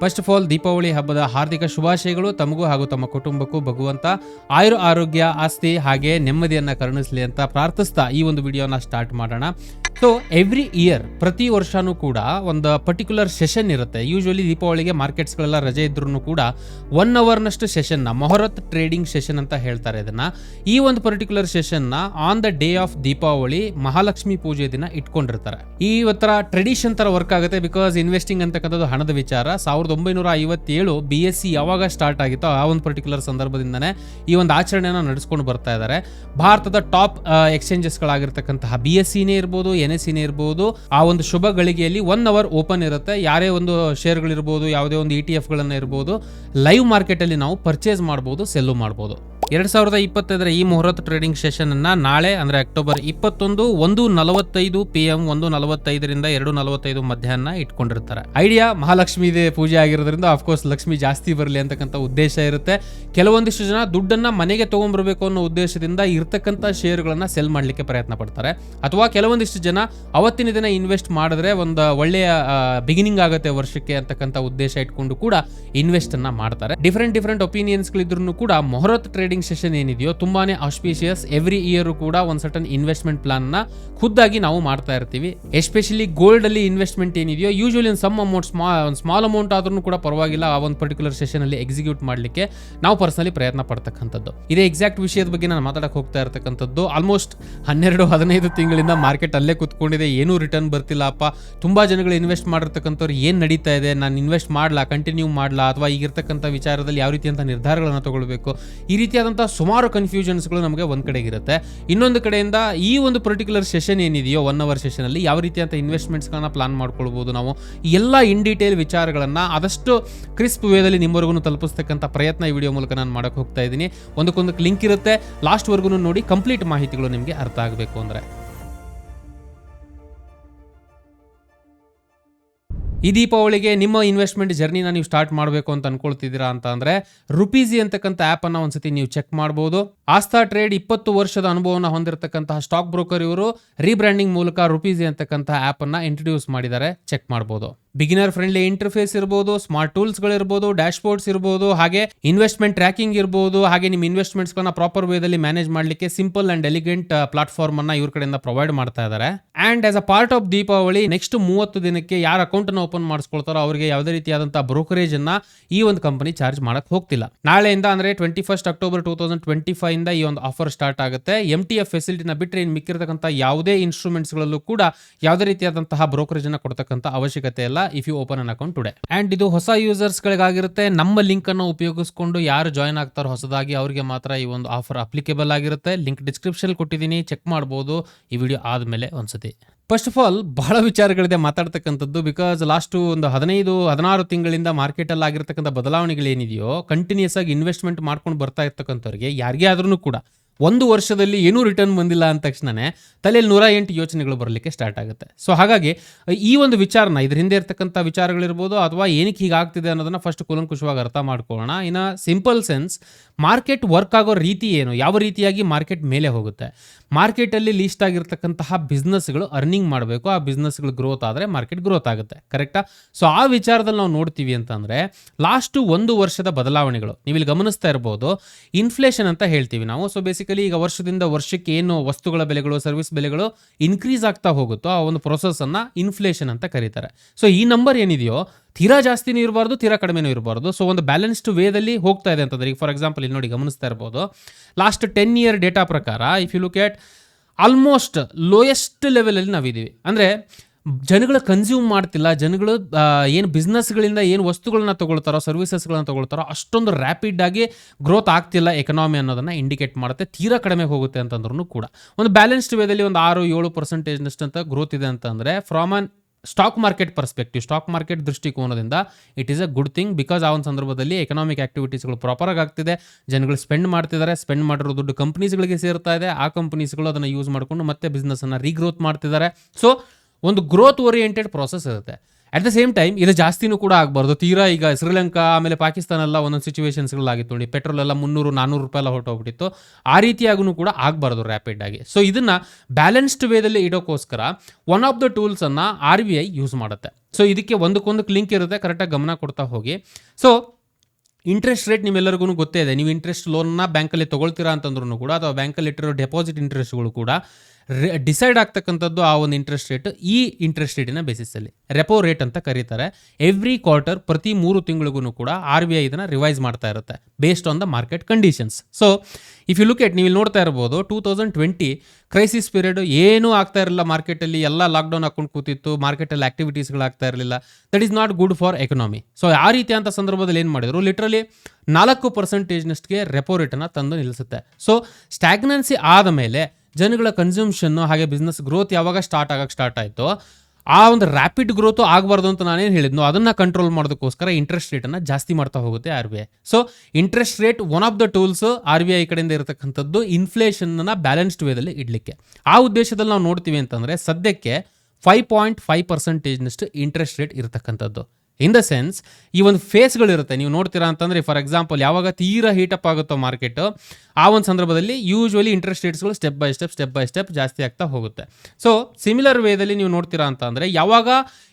First of all Deepavali ಹಬ್ಬದ ಹಾರ್ದಿಕ ಶುಭಾಶಯಗಳು ತಮಗೂ ಹಾಗೂ ತಮ್ಮ ಕುಟುಂಬಕ್ಕೂ ಭಗವಂತ ಆಯುರ ಆರೋಗ್ಯ, ಆಸ್ತಿ ಹಾಗೆ ನೆಮ್ಮದಿಯನ್ನು ಕರುಣಿಸಲಿ ಅಂತ ಪ್ರಾರ್ಥಿಸ್ತಾ ಈ ಒಂದು ವಿಡಿಯೋನ ಸ್ಟಾರ್ಟ್ ಮಾಡೋಣ. ಸೊ ಎವ್ರಿ ಇಯರ್ ಪ್ರತಿ ವರ್ಷನೂ ಕೂಡ ಒಂದು ಪರ್ಟಿಕ್ಯುಲರ್ ಸೆಷನ್ ಇರುತ್ತೆ. ಯೂಶುವಲಿ ದೀಪಾವಳಿಗೆ ಮಾರ್ಕೆಟ್ಸ್ಗಳೆಲ್ಲ ರಜೆ ಇದ್ರೂ ಕೂಡ ಒನ್ ಅವರ್ನಷ್ಟು ಸೆಷನ್ನ ಮೊಹರತ್ ಟ್ರೇಡಿಂಗ್ ಸೆಷನ್ ಅಂತ ಹೇಳ್ತಾರೆ ಇದನ್ನು. ಈ ಒಂದು particular ಸೆಷನ್ನ on the day of Deepavali Mahalakshmi ಪೂಜೆ ದಿನ ಇಟ್ಕೊಂಡಿರ್ತಾರೆ. ಈ ಟ್ರೆಡಿಷನ್ ಥರ ವರ್ಕ್ ಆಗುತ್ತೆ ಬಿಕಾಸ್ ಇನ್ವೆಸ್ಟಿಂಗ್ ಅಂತಕ್ಕಂಥದ್ದು ಹಣದ ವಿಚಾರ. ಸಾವಿರದ ಒಂಬೈನೂರ ಐವತ್ತೇಳು ಬಿ ಎಸ್ ಸಿ ಯಾವಾಗ ಸ್ಟಾರ್ಟ್ ಆಗಿತ್ತೋ ಆ ಒಂದು ಪರ್ಟಿಕ್ಯುಲರ್ ಸಂದರ್ಭದಿಂದನೇ ಈ ಒಂದು ಆಚರಣೆಯನ್ನು ನಡೆಸ್ಕೊಂಡು ಬರ್ತಾ ಇದ್ದಾರೆ ಭಾರತದ ಟಾಪ್ ಎಕ್ಸ್ಚೇಂಜಸ್ಗಳಾಗಿರ್ತಕ್ಕಂತಹ ಬಿ ಎಸ್ ಸಿನೇ ಇರ್ಬೋದು ಎನ್ ಇರ್ಬೋದು. ಆ ಒಂದು ಶುಭ ಗಳಿಗೆಯಲ್ಲಿ ಒನ್ ಅವರ್ ಓಪನ್ ಇರುತ್ತೆ. ಯಾರೇ ಒಂದು ಶೇರ್ಗಳಿರ್ಬೋದು ಯಾವುದೇ ಒಂದು ಇ ಟಿ ಎಫ್ಗಳನ್ನು ಇರ್ಬೋದು ಲೈವ್ ಮಾರ್ಕೆಟಲ್ಲಿ ನಾವು ಪರ್ಚೇಸ್ ಮಾಡ್ಬೋದು ಸೆಲ್ಲು ಮಾಡ್ಬೋದು. ಎರಡ್ ಸಾವಿರದ ಇಪ್ಪತ್ತೈದರ ಈ ಮುಹೂರ್ತ ಟ್ರೇಡಿಂಗ್ ಸೆಷನ್ ಅನ್ನ ನಾಳೆ, ಅಂದ್ರೆ ಅಕ್ಟೋಬರ್ ಇಪ್ಪತ್ತೊಂದು, ಒಂದು ನಲವತ್ತೈದು ಪಿ ಎಂ ಒಂದು ನಲವತ್ತೈದರಿಂದ ಎರಡು ನಲವತ್ತೈದು ಮಧ್ಯಾಹ್ನ ಇಟ್ಕೊಂಡಿರ್ತಾರೆ. ಐಡಿಯಾ ಮಹಾಲಕ್ಷ್ಮಿ ಪೂಜೆ ಆಗಿರೋದ್ರಿಂದ ಅಫ್ಕೋರ್ಸ್ ಲಕ್ಷ್ಮಿ ಜಾಸ್ತಿ ಬರಲಿ ಅಂತಕ್ಕಂಥ ಉದ್ದೇಶ ಇರುತ್ತೆ. ಕೆಲವೊಂದಿಷ್ಟು ಜನ ದುಡ್ಡನ್ನ ಮನೆಗೆ ತಗೊಂಡ್ಬರ್ಬೇಕು ಅನ್ನೋ ಉದ್ದೇಶದಿಂದ ಇರ್ತಕ್ಕಂಥ ಶೇರುಗಳನ್ನ ಸೆಲ್ ಮಾಡಲಿಕ್ಕೆ ಪ್ರಯತ್ನ ಪಡ್ತಾರೆ. ಅಥವಾ ಕೆಲವೊಂದಿಷ್ಟು ಜನ ಅವತ್ತಿನ ದಿನ ಇನ್ವೆಸ್ಟ್ ಮಾಡಿದ್ರೆ ಒಂದು ಒಳ್ಳೆಯ ಬಿಗಿನಿಂಗ್ ಆಗುತ್ತೆ ವರ್ಷಕ್ಕೆ ಅಂತಕ್ಕಂಥ ಉದ್ದೇಶ ಇಟ್ಕೊಂಡು ಕೂಡ ಇನ್ವೆಸ್ಟ್ ಅನ್ನ ಮಾಡ್ತಾರೆ. ಡಿಫ್ರೆಂಟ್ ಡಿಫ್ರೆಂಟ್ ಒಪಿನಿಯನ್ಸ್ ಗಳಿದ್ರು ಕೂಡ ಮೊಹರತ್ ಟ್ರೇಡಿಂಗ್ ಸೆಷನ್ ಏನಿದೆಯೋ, ತುಂಬಾನೇ ಆಸ್ಪಿಷಿಯಸ್ ಎವ್ರಿ ಇಯರ್ ಕೂಡ ಒಂದು ಸರ್ಟನ್ ಇನ್ವೆಸ್ಟ್ಮೆಂಟ್ ಪ್ಲಾನ್ನ ಖುದ್ದಾಗಿ ನಾವು ಮಾಡ್ತಾ ಇರ್ತೀವಿ. ಎಸ್ಪೆಷಲಿ ಗೋಲ್ಡ್ ಅಲ್ಲಿ ಇನ್ವೆಸ್ಟ್ಮೆಂಟ್ ಏನಿದೆಯೋ ಯೂಶುವಲಿ ಒಂದು ಸಮ್ ಅಮೌಂಟ್ ಒಂದು ಸ್ಮಾಲ್ ಅಮೌಂಟ್ ಆದ್ರೂ ಕೂಡ ಪರವಾಗಿಲ್ಲ ಆ ಒಂದು ಪರ್ಟಿಕ್ಯುಲರ್ ಸೆಷನ್ ಅಲ್ಲಿ ಎಕ್ಸಿಕ್ಯೂಟ್ ಮಾಡಲಿಕ್ಕೆ ನಾವು ಪರ್ಸನಲಿ ಪ್ರಯತ್ನ ಪಡ್ತಕ್ಕಂಥದ್ದು. ಇದೇ ಎಕ್ಸಾಕ್ಟ್ ವಿಷಯದ ಬಗ್ಗೆ ನಾನು ಮಾತಾಡಕ್ಕೆ ಹೋಗ್ತಾ ಇರ್ತಕ್ಕಂಥದ್ದು ಆಲ್ಮೋಸ್ಟ್ ಹನ್ನೆರಡು, ಹದಿನೈದು ತಿಂಗಳಿಂದ ಮಾರ್ಕೆಟ್ ಅಲ್ಲೇ ಕುತ್ಕೊಂಡಿದೆ, ಏನೂ ರಿಟರ್ನ್ ಬರ್ತಿಲ್ಲಪ್ಪ ತುಂಬಾ ಜನಗಳು ಇನ್ವೆಸ್ಟ್ ಮಾಡಿರ್ತಕ್ಕಂಥವ್ರು ಏನು ನಡೀತಾ ಇದೆ, ನಾನು ಇನ್ವೆಸ್ಟ್ ಮಾಡ್ಲಾ ಕಂಟಿನ್ಯೂ ಮಾಡ್ಲಾ, ಅಥವಾ ಈಗಿರ್ತಕ್ಕಂಥ ವಿಚಾರದಲ್ಲಿ ಯಾವ ರೀತಿಯಂತ ನಿರ್ಧಾರಗಳನ್ನು ತಗೊಳ್ಬೇಕು, ಈ ರೀತಿಯಾದಂಥ ಸುಮಾರು ಕನ್ಫ್ಯೂಷನ್ಸ್ಗಳು ನಮಗೆ ಒಂದ್ ಕಡೆಗಿರುತ್ತೆ ಇನ್ನೊಂದು ಕಡೆಯಿಂದ ಈ ಒಂದು ಪರ್ಟಿಕ್ಯುಲರ್ ಸೆಷನ್ ಏನಿದೆಯೋ ಒನ್ ಅವರ್ ಸೆಷನಲ್ಲಿ ಯಾವ ರೀತಿಯಾದ ಇನ್ವೆಸ್ಟ್ಮೆಂಟ್ಸ್ಗಳನ್ನ ಪ್ಲಾನ್ ಮಾಡ್ಕೊಳ್ಬೋದು ನಾವು ಎಲ್ಲ ಇನ್ ಡೀಟೇಲ್ ವಿಚಾರಗಳನ್ನು ಆದಷ್ಟು ಕ್ರಿಸ್ಪ್ ವೇದಲ್ಲಿ ನಿಮ್ಮವರೆಗೂ ತಲುಪಿಸ್ತಕ್ಕಂಥ ಪ್ರಯತ್ನ ಈ ವಿಡಿಯೋ ಮೂಲಕ ನಾನು ಮಾಡಕ್ಕೆ ಹೋಗ್ತಾ ಇದ್ದೀನಿ. ಒಂದಕ್ಕೊಂದಕ್ಕೆ ಲಿಂಕ್ ಇರುತ್ತೆ. ಲಾಸ್ಟ್ವರೆಗೂ ನೋಡಿ ಕಂಪ್ಲೀಟ್ ಮಾಹಿತಿಗಳು ನಿಮಗೆ ಅರ್ಥ ಆಗಬೇಕು ಅಂದರೆ. ಈ ದೀಪಾವಳಿಗೆ ನಿಮ್ಮ ಇನ್ವೆಸ್ಟ್ಮೆಂಟ್ ಜರ್ನಿನ ನೀವು ಸ್ಟಾರ್ಟ್ ಮಾಡಬೇಕು ಅಂತ ಅನ್ಕೊಳ್ತಿದ್ದೀರಾ ಅಂತ ಅಂದರೆ ರುಪೀಸಿ ಅಂತಕ್ಕಂಥ ಆ್ಯಪನ್ನು ಒಂದು ಸತಿ ನೀವು ಚೆಕ್ ಮಾಡಬಹುದು ಆಸ್ಥಾ ಟ್ರೇಡ್ ಇಪ್ಪತ್ತು ವರ್ಷದ ಅನುಭವನ ಹೊಂದಿರತಕ್ಕಂತಹ ಸ್ಟಾಕ್ ಬ್ರೋಕರ್ ಇವರು ರೀಬ್ರ್ಯಾಂಡಿಂಗ್ ಮೂಲಕ ರುಪೀಸಿ ಅಂತಕ್ಕಂತಹ ಆಪ್ ಅನ್ನ ಇಂಟ್ರೊಡ್ಯೂಸ್ ಮಾಡಿದ್ದಾರೆ. ಚೆಕ್ ಮಾಡಬಹುದು ಬಿಗಿನರ್ ಫ್ರೆಂಡ್ಲಿ ಇಂಟರ್ಫೇಸ್ ಇರ್ಬೋದು ಸ್ಮಾರ್ಟ್ ಟೂಲ್ಸ್ ಗಳಿರ್ಬೋದು ಡ್ಯಾಶ್ ಬೋರ್ಡ್ಸ್ ಇರ್ಬೋದು, ಹಾಗೆ ಇನ್ವೆಸ್ಟ್ಮೆಂಟ್ ಟ್ರ್ಯಾಕಿಂಗ್ ಇರ್ಬೋದು, ಹಾಗೆ ನಿಮ್ಮ ಇನ್ವೆಸ್ಟ್ಮೆಂಟ್ಸ್ ಗಳನ್ನ ಪ್ರಾಪರ್ ವೇದಲ್ಲಿ ಮ್ಯಾನೇಜ್ ಮಾಡಲಿಕ್ಕೆ ಸಿಂಪಲ್ ಅಂಡ್ ಎಲಿಗೆಂಟ್ ಪ್ಲಾಟ್ಫಾರ್ಮ್ ಅನ್ನ ಇವ್ರ ಕಡೆಯಿಂದ ಪ್ರೊವೈಡ್ ಮಾಡ್ತಾ ಇದ್ದಾರೆ. And as a part of Deepavali next ಮೂವತ್ತು ದಿನಕ್ಕೆ ಯಾರ ಅಕೌಂಟ್ ಅನ್ನು ಓಪನ್ ಮಾಡಿಸ್ಕೊಳ್ತಾರೋ ಅವರಿಗೆ ಯಾವುದೇ ರೀತಿಯಾದಂತಹ ಬ್ರೋಕರೇಜ್ ಅನ್ನ ಈ ಒಂದು ಕಂಪನಿ ಚಾರ್ಜ್ ಮಾಡಕ್ ಹೋಗ್ತಿಲ್ಲ. ನಾಳೆಯಿಂದ ಅಂದ್ರೆ twenty first October two thousand twenty five ಇಂದ ಈ ಒಂದು ಆಫರ್ ಸ್ಟಾರ್ಟ್ ಆಗುತ್ತೆ. ಎಂ ಟಿ ಎಫ್ ಫೆಸಿಲಿಟಿನ ಬಿಟ್ಟರೆ ಇನ್ನು ಮಿಕ್ಕಿರತಕ್ಕಂಥ ಯಾವುದೇ ಇನ್ಸ್ಟ್ರೂಮೆಂಟ್ಸ್ ಗಳಲ್ಲೂ ಕೂಡ ಯಾವುದೇ ರೀತಿಯಾದಂತಹ ಬ್ರೋಕರೇಜ್ ಅನ್ನ ಕೊಡ್ತಕ್ಕಂಥ ಅವಶ್ಯಕತೆ ಇಲ್ಲ. If you open an account today and ಇದು ಹೊಸ ಯೂಸರ್ಸ್ ಗಳಿಗಾಗಿರುತ್ತೆ. ನಮ್ಮ ಲಿಂಕ್ ಅನ್ನು ಉಪಯೋಗಿಸಿಕೊಂಡು ಯಾರು ಜಾಯ್ನ್ ಆಗ್ತಾರೋ ಹೊಸದಾಗಿ ಅವರಿಗೆ ಮಾತ್ರ ಈ ಒಂದು ಆಫರ್ ಅಪ್ಲಿಕೇಬಲ್ ಆಗಿರುತ್ತೆ. ಲಿಂಕ್ ಡಿಸ್ಕ್ರಿಪ್ಷನ್ ಕೊಟ್ಟಿದ್ದೀನಿ. ಚೆಕ್ ಮಾಡ್ಬೋದು. ಈ ವಿಡಿಯೋ ಆದಮೇಲೆ ಒಂದ್ಸತಿ. ಫಸ್ಟ್ ಆಫ್ ಆಲ್ ಬಹಳ ವಿಚಾರಗಳಿದೆ ಮಾತಾಡ್ತಕ್ಕಂಥದ್ದು ಬಿಕಾಸ್ ಲಾಸ್ಟು ಒಂದು ಹದಿನೈದು, ಹದಿನಾರು ತಿಂಗಳಿಂದ ಮಾರ್ಕೆಟಲ್ಲಿ ಆಗಿರ್ತಕ್ಕಂಥ ಬದಲಾವಣೆಗಳೇನಿದೆಯೋ ಕಂಟಿನ್ಯೂಸ್ ಆಗಿ ಇನ್ವೆಸ್ಟ್ಮೆಂಟ್ ಮಾಡ್ಕೊಂಡು ಬರ್ತಾ ಇರ್ತಕ್ಕಂಥವ್ರಿಗೆ ಯಾರಿಗೇ ಆದ್ರೂ ಕೂಡ ಒಂದು ವರ್ಷದಲ್ಲಿ ಏನೂ ರಿಟರ್ನ್ ಬಂದಿಲ್ಲ ಅಂದ ತಕ್ಷಣನೇ ತಲೆಯಲ್ಲಿ ನೂರ ಎಂಟು ಯೋಚನೆಗಳು ಬರಲಿಕ್ಕೆ ಸ್ಟಾರ್ಟ್ ಆಗುತ್ತೆ. ಸೊ ಹಾಗಾಗಿ, ಈ ಒಂದು ವಿಚಾರನ ಇದ್ರ ಹಿಂದೆ ಇರ್ತಕ್ಕಂಥ ವಿಚಾರಗಳಿರ್ಬೋದು ಅಥವಾ ಏನಕ್ಕೆ ಹೀಗಾಗ್ತಿದೆ ಅನ್ನೋದನ್ನ ಫಸ್ಟ್ ಕೂಲಂಕುಷವಾಗಿ ಅರ್ಥ ಮಾಡ್ಕೊಳ್ಳೋಣ. ಇನ್ನು ಸಿಂಪಲ್ ಸೆನ್ಸ್ ಮಾರ್ಕೆಟ್ ವರ್ಕ್ ಆಗೋ ರೀತಿ ಏನು? ಯಾವ ರೀತಿಯಾಗಿ ಮಾರ್ಕೆಟ್ ಮೇಲೆ ಹೋಗುತ್ತೆ? ಮಾರ್ಕೆಟಲ್ಲಿ ಲೀಸ್ಟ್ ಆಗಿರ್ತಕ್ಕಂತಹ ಬಿಸ್ನೆಸ್ಗಳು ಅರ್ನಿಂಗ್ ಮಾಡಬೇಕು. ಆ ಬಿಸ್ನೆಸ್ಗಳು ಗ್ರೋತ್ ಆದರೆ ಮಾರ್ಕೆಟ್ ಗ್ರೋತ್ ಆಗುತ್ತೆ. ಕರೆಕ್ಟಾ ಸೊ ಆ ವಿಚಾರದಲ್ಲಿ ನಾವು ನೋಡ್ತೀವಿ ಅಂತಂದರೆ ಲಾಸ್ಟು ಒಂದು ವರ್ಷದ ಬದಲಾವಣೆಗಳು. ನೀವು ಇಲ್ಲಿ ಗಮನಿಸ್ತಾ ಇರ್ಬೋದು ಇನ್ಫ್ಲೇಷನ್ ಅಂತ ಹೇಳ್ತೀವಿ ನಾವು. ಸೊ ಬೇಸಿಕಲಿ ಈಗ ವರ್ಷದಿಂದ ವರ್ಷಕ್ಕೆ ಏನು ವಸ್ತುಗಳ ಬೆಲೆಗಳು ಸರ್ವಿಸ್ ಬೆಲೆಗಳು ಇನ್ಕ್ರೀಸ್ ಆಗ್ತಾ ಹೋಗುತ್ತೋ, ಆ ಒಂದು ಪ್ರೊಸೆಸನ್ನು ಇನ್ಫ್ಲೇಷನ್ ಅಂತ ಕರೀತಾರೆ. ಸೊ ಈ ನಂಬರ್ ಏನಿದೆಯೋ ತೀರಾ ಜಾಸ್ತಿನೂ ಇರಬಾರ್ದು, ತೀರಾ ಕಡಿಮೆನೂ ಇರಬಾರ್ದು. ಸೊ ಒಂದು ಬ್ಯಾಲೆನ್ಸ್ಡ್ ವೇದಲ್ಲಿ ಹೋಗ್ತಾ ಇದೆ ಅಂತಂದ್ರೆ, ಈಗ ಫಾರ್ ಎಕ್ಸಾಂಪಲ್ ಇಲ್ಲಿ ನೋಡಿ ಗಮನಿಸ್ತಾ ಇರ್ಬೋದು. ಲಾಸ್ಟ್ ಟೆನ್ ಇಯರ್ ಡೇಟಾ ಪ್ರಕಾರ if you look at almost lowest ಲೆವೆಲಲ್ಲಿ ನಾವಿದ್ದೀವಿ. ಅಂದರೆ, ಜನಗಳು ಕನ್ಸ್ಯೂಮ್ ಮಾಡ್ತಿಲ್ಲ, ಜನಗಳು ಏನು ಬಿಸ್ನೆಸ್ಗಳಿಂದ ಏನು ವಸ್ತುಗಳನ್ನ ತೊಗೊಳ್ತಾರೋ ಸರ್ವಿಸಸ್ಗಳನ್ನ ತೊಗೊಳ್ತಾರೋ, ಅಷ್ಟೊಂದು ರ್ಯಾಪಿಡ್ ಆಗಿ ಗ್ರೋತ್ ಆಗ್ತಿಲ್ಲ ಎಕನಾಮಿ ಅನ್ನೋದನ್ನು ಇಂಡಿಕೇಟ್ ಮಾಡುತ್ತೆ, ತೀರಾ ಕಡಿಮೆ ಹೋಗುತ್ತೆ ಅಂತಂದ್ರೂ ಕೂಡ. ಒಂದು ಬ್ಯಾಲೆನ್ಸ್ಡ್ ವೇದಲ್ಲಿ ಒಂದು ಆರು ಏಳು ಪರ್ಸೆಂಟೇಜ್ನಷ್ಟಂತ ಗ್ರೋತ್ ಇದೆ ಅಂತಂದರೆ from an stock market perspective stock market ದೃಷ್ಟಿಕೋನದಿಂದ it is a good thing because ಆ ಒಂದು ಸಂದರ್ಭದಲ್ಲಿ ಎಕನಾಮಿಕ್ ಆಕ್ಟಿವಿಟೀಸ್ಗಳು ಪ್ರಾಪರಾಗಿ ಆಗ್ತಿದೆ. ಜನಗಳು ಸ್ಪೆಂಡ್ ಮಾಡ್ತಿದ್ದಾರೆ ಸ್ಪೆಂಡ್ ಮಾಡಿರೋ ದುಡ್ಡು ಕಂಪ್ನೀಸ್ಗಳಿಗೆ ಸೇರ್ತಾ ಇದೆ. ಆ ಕಂಪ್ನೀಸ್ಗಳು ಅದನ್ನು ಯೂಸ್ ಮಾಡಿಕೊಂಡು ಮತ್ತೆ ಬಿಸ್ನೆಸ್ಸನ್ನು ರೀಗ್ರೋತ್ ಮಾಡ್ತಿದ್ದಾರೆ ಸೊ ಒಂದು ಗ್ರೋತ್ ಓರಿಯೆಂಟೆಡ್ ಪ್ರಾಸೆಸ್ ಇರುತ್ತೆ. ಅಟ್ ದ ಸೇಮ್ ಟೈಮ್ ಇದು ಜಾಸ್ತಿನೂ ಕೂಡ ಆಗಬಾರ್ದು. ತೀರಾ ಈಗ ಶ್ರೀಲಂಕಾ ಆಮೇಲೆ ಪಾಕಿಸ್ತಾನ ಎಲ್ಲ ಒಂದೊಂದು ಸಿಚುವೇಶನ್ಸ್ಗಳಾಗಿತ್ತು ನೋಡಿ. ಪೆಟ್ರೋಲ್ ಎಲ್ಲ ಮುನ್ನೂರು ನಾನ್ನೂರು ರೂಪಾಯಿ ಎಲ್ಲ ಹೊರಟೋಗ್ಬಿಟ್ಟಿತ್ತು. ಆ ರೀತಿಯಾಗೂ ಕೂಡ ಆಗಬಾರ್ದು ರ್ಯಾಪಿಡ್ ಆಗಿ. ಸೊ ಇದನ್ನು ಬ್ಯಾಲೆನ್ಸ್ಡ್ ವೇದಲ್ಲಿ ಇಡೋಕ್ಕೋಸ್ಕರ ಒನ್ ಆಫ್ ದ ಟೂಲ್ಸನ್ನು ಆರ್ ಬಿ ಐ ಯೂಸ್ ಮಾಡುತ್ತೆ. ಸೊ ಇದಕ್ಕೆ ಒಂದಕ್ಕೊಂದಕ್ಕೆ ಲಿಂಕ್ ಇರುತ್ತೆ ಕರೆಕ್ಟಾಗಿ ಗಮನ ಕೊಡ್ತಾ ಹೋಗಿ. ಸೊ ಇಂಟ್ರೆಸ್ಟ್ ರೇಟ್ ನಿಮ್ಮೆಲ್ಲರಿಗೂ ಗೊತ್ತೇ ಇದೆ. ನೀವು ಇಂಟ್ರೆಸ್ಟ್ ಲೋನ್ನ ಬ್ಯಾಂಕಲ್ಲಿ ತೊಗೊಳ್ತೀರಾ ಅಂತಂದ್ರೂ ಕೂಡ ಅಥವಾ ಬ್ಯಾಂಕಲ್ಲಿ ಇಟ್ಟಿರೋ ಡೆಪಾಸಿಟ್ ಇಂಟ್ರೆಸ್ಟ್ಗಳು ಕೂಡ ಡಿಸೈಡ್ ಆಗ್ತಕ್ಕಂಥದ್ದು ಆ ಒಂದು ಇಂಟ್ರೆಸ್ಟ್ ರೇಟ್ ಈ ಇಂಟ್ರೆಸ್ಟ್ ರೇಟಿನ ಬೇಸಿಸಲ್ಲಿ ರೆಪೋ ರೇಟ್ ಅಂತ ಕರೀತಾರೆ. ಎವ್ರಿ ಕ್ವಾರ್ಟರ್ ಪ್ರತಿ ಮೂರು ತಿಂಗಳಿಗೂ ಕೂಡ ಆರ್ ಬಿ ಐ ಇದನ್ನು ರಿವೈಸ್ ಮಾಡ್ತಾ ಇರುತ್ತೆ based on the market conditions so if you look at ನೀವು ನೋಡ್ತಾ ಇರ್ಬೋದು two thousand twenty crisis period ಏನೂ ಆಗ್ತಾ ಇರಲಿಲ್ಲ ಮಾರ್ಕೆಟಲ್ಲಿ ಎಲ್ಲ ಲಾಕ್ಡೌನ್ ಹಾಕೊಂಡು ಕೂತಿತ್ತು ಮಾರ್ಕೆಟಲ್ಲಿ ಆಕ್ಟಿವಿಟೀಸ್ಗಳಾಗ್ತಾ ಇರಲಿಲ್ಲ. That is not good for economy so ಆ ಅಂತ ಸಂದರ್ಭದಲ್ಲಿ ಏನು ಮಾಡಿದ್ರು? ಲಿಟ್ರಲಿ ನಾಲ್ಕು ಪರ್ಸೆಂಟೇಜ್ನಷ್ಟಿಗೆ ರೆಪೋ ರೇಟನ್ನು ತಂದು ನಿಲ್ಲಿಸುತ್ತೆ. ಸೊ ಸ್ಟ್ಯಾಗ್ನೆನ್ಸಿ ಆದ ಮೇಲೆ ಜನಗಳ ಕನ್ಸ್ಯೂಮ್ಷನ್ನು ಹಾಗೆ ಬಿಸ್ನೆಸ್ ಗ್ರೋತ್ ಯಾವಾಗ ಸ್ಟಾರ್ಟ್ ಆಗಕ್ಕೆ ಸ್ಟಾರ್ಟ್ ಆಯಿತು, ಆ ಒಂದು ರ್ಯಾಪಿಡ್ ಗ್ರೋತು ಆಗಬಾರ್ದು ಅಂತ ನಾನೇನು ಹೇಳಿದ್ನೋ, ಅದನ್ನು ಕಂಟ್ರೋಲ್ ಮಾಡೋದಕ್ಕೋಸ್ಕರ ಇಂಟ್ರೆಸ್ಟ್ ರೇಟನ್ನು ಜಾಸ್ತಿ ಮಾಡ್ತಾ ಹೋಗುತ್ತೆ R B I so interest rate one of the tools R B I ಕಡೆಯಿಂದ ಇರತಕ್ಕಂಥದ್ದು ಇನ್ಫ್ಲೇಷನ್ನ ಬ್ಯಾಲೆನ್ಸ್ಡ್ ವೇದಲ್ಲಿ ಇಡಲಿಕ್ಕೆ. ಆ ಉದ್ದೇಶದಲ್ಲಿ ನಾವು ನೋಡ್ತೀವಿ ಅಂತಂದರೆ ಸದ್ಯಕ್ಕೆ ಫೈವ್ ಪಾಯಿಂಟ್ ಫೈವ್ ಪರ್ಸೆಂಟೇಜ್ನಷ್ಟು ಇಂಟ್ರೆಸ್ಟ್ ರೇಟ್ ಇರತಕ್ಕಂಥದ್ದು. ಇನ್ ದ ಸೆನ್ಸ್ ಈ ಒಂದು ಫೇಸ್ಗಳಿರುತ್ತೆ ನೀವು ನೋಡ್ತೀರಾ ಅಂತಂದರೆ ಫಾರ್ ಎಕ್ಸಾಂಪಲ್ ಯಾವಾಗ ತೀರಾ ಹೀಟಪ್ ಆಗುತ್ತೋ ಮಾರ್ಕೆಟ್ ಆ ಒಂದು ಸಂದರ್ಭದಲ್ಲಿ usually interest ರೇಟ್ಸ್ಗಳು step by step step by step ಜಾಸ್ತಿ ಆಗ್ತಾ ಹೋಗುತ್ತೆ. ಸೊ ಸಿಮಿಲರ್ ವೇದಲ್ಲಿ ನೀವು ನೋಡ್ತೀರಾ ಅಂತಂದರೆ, ಯಾವಾಗ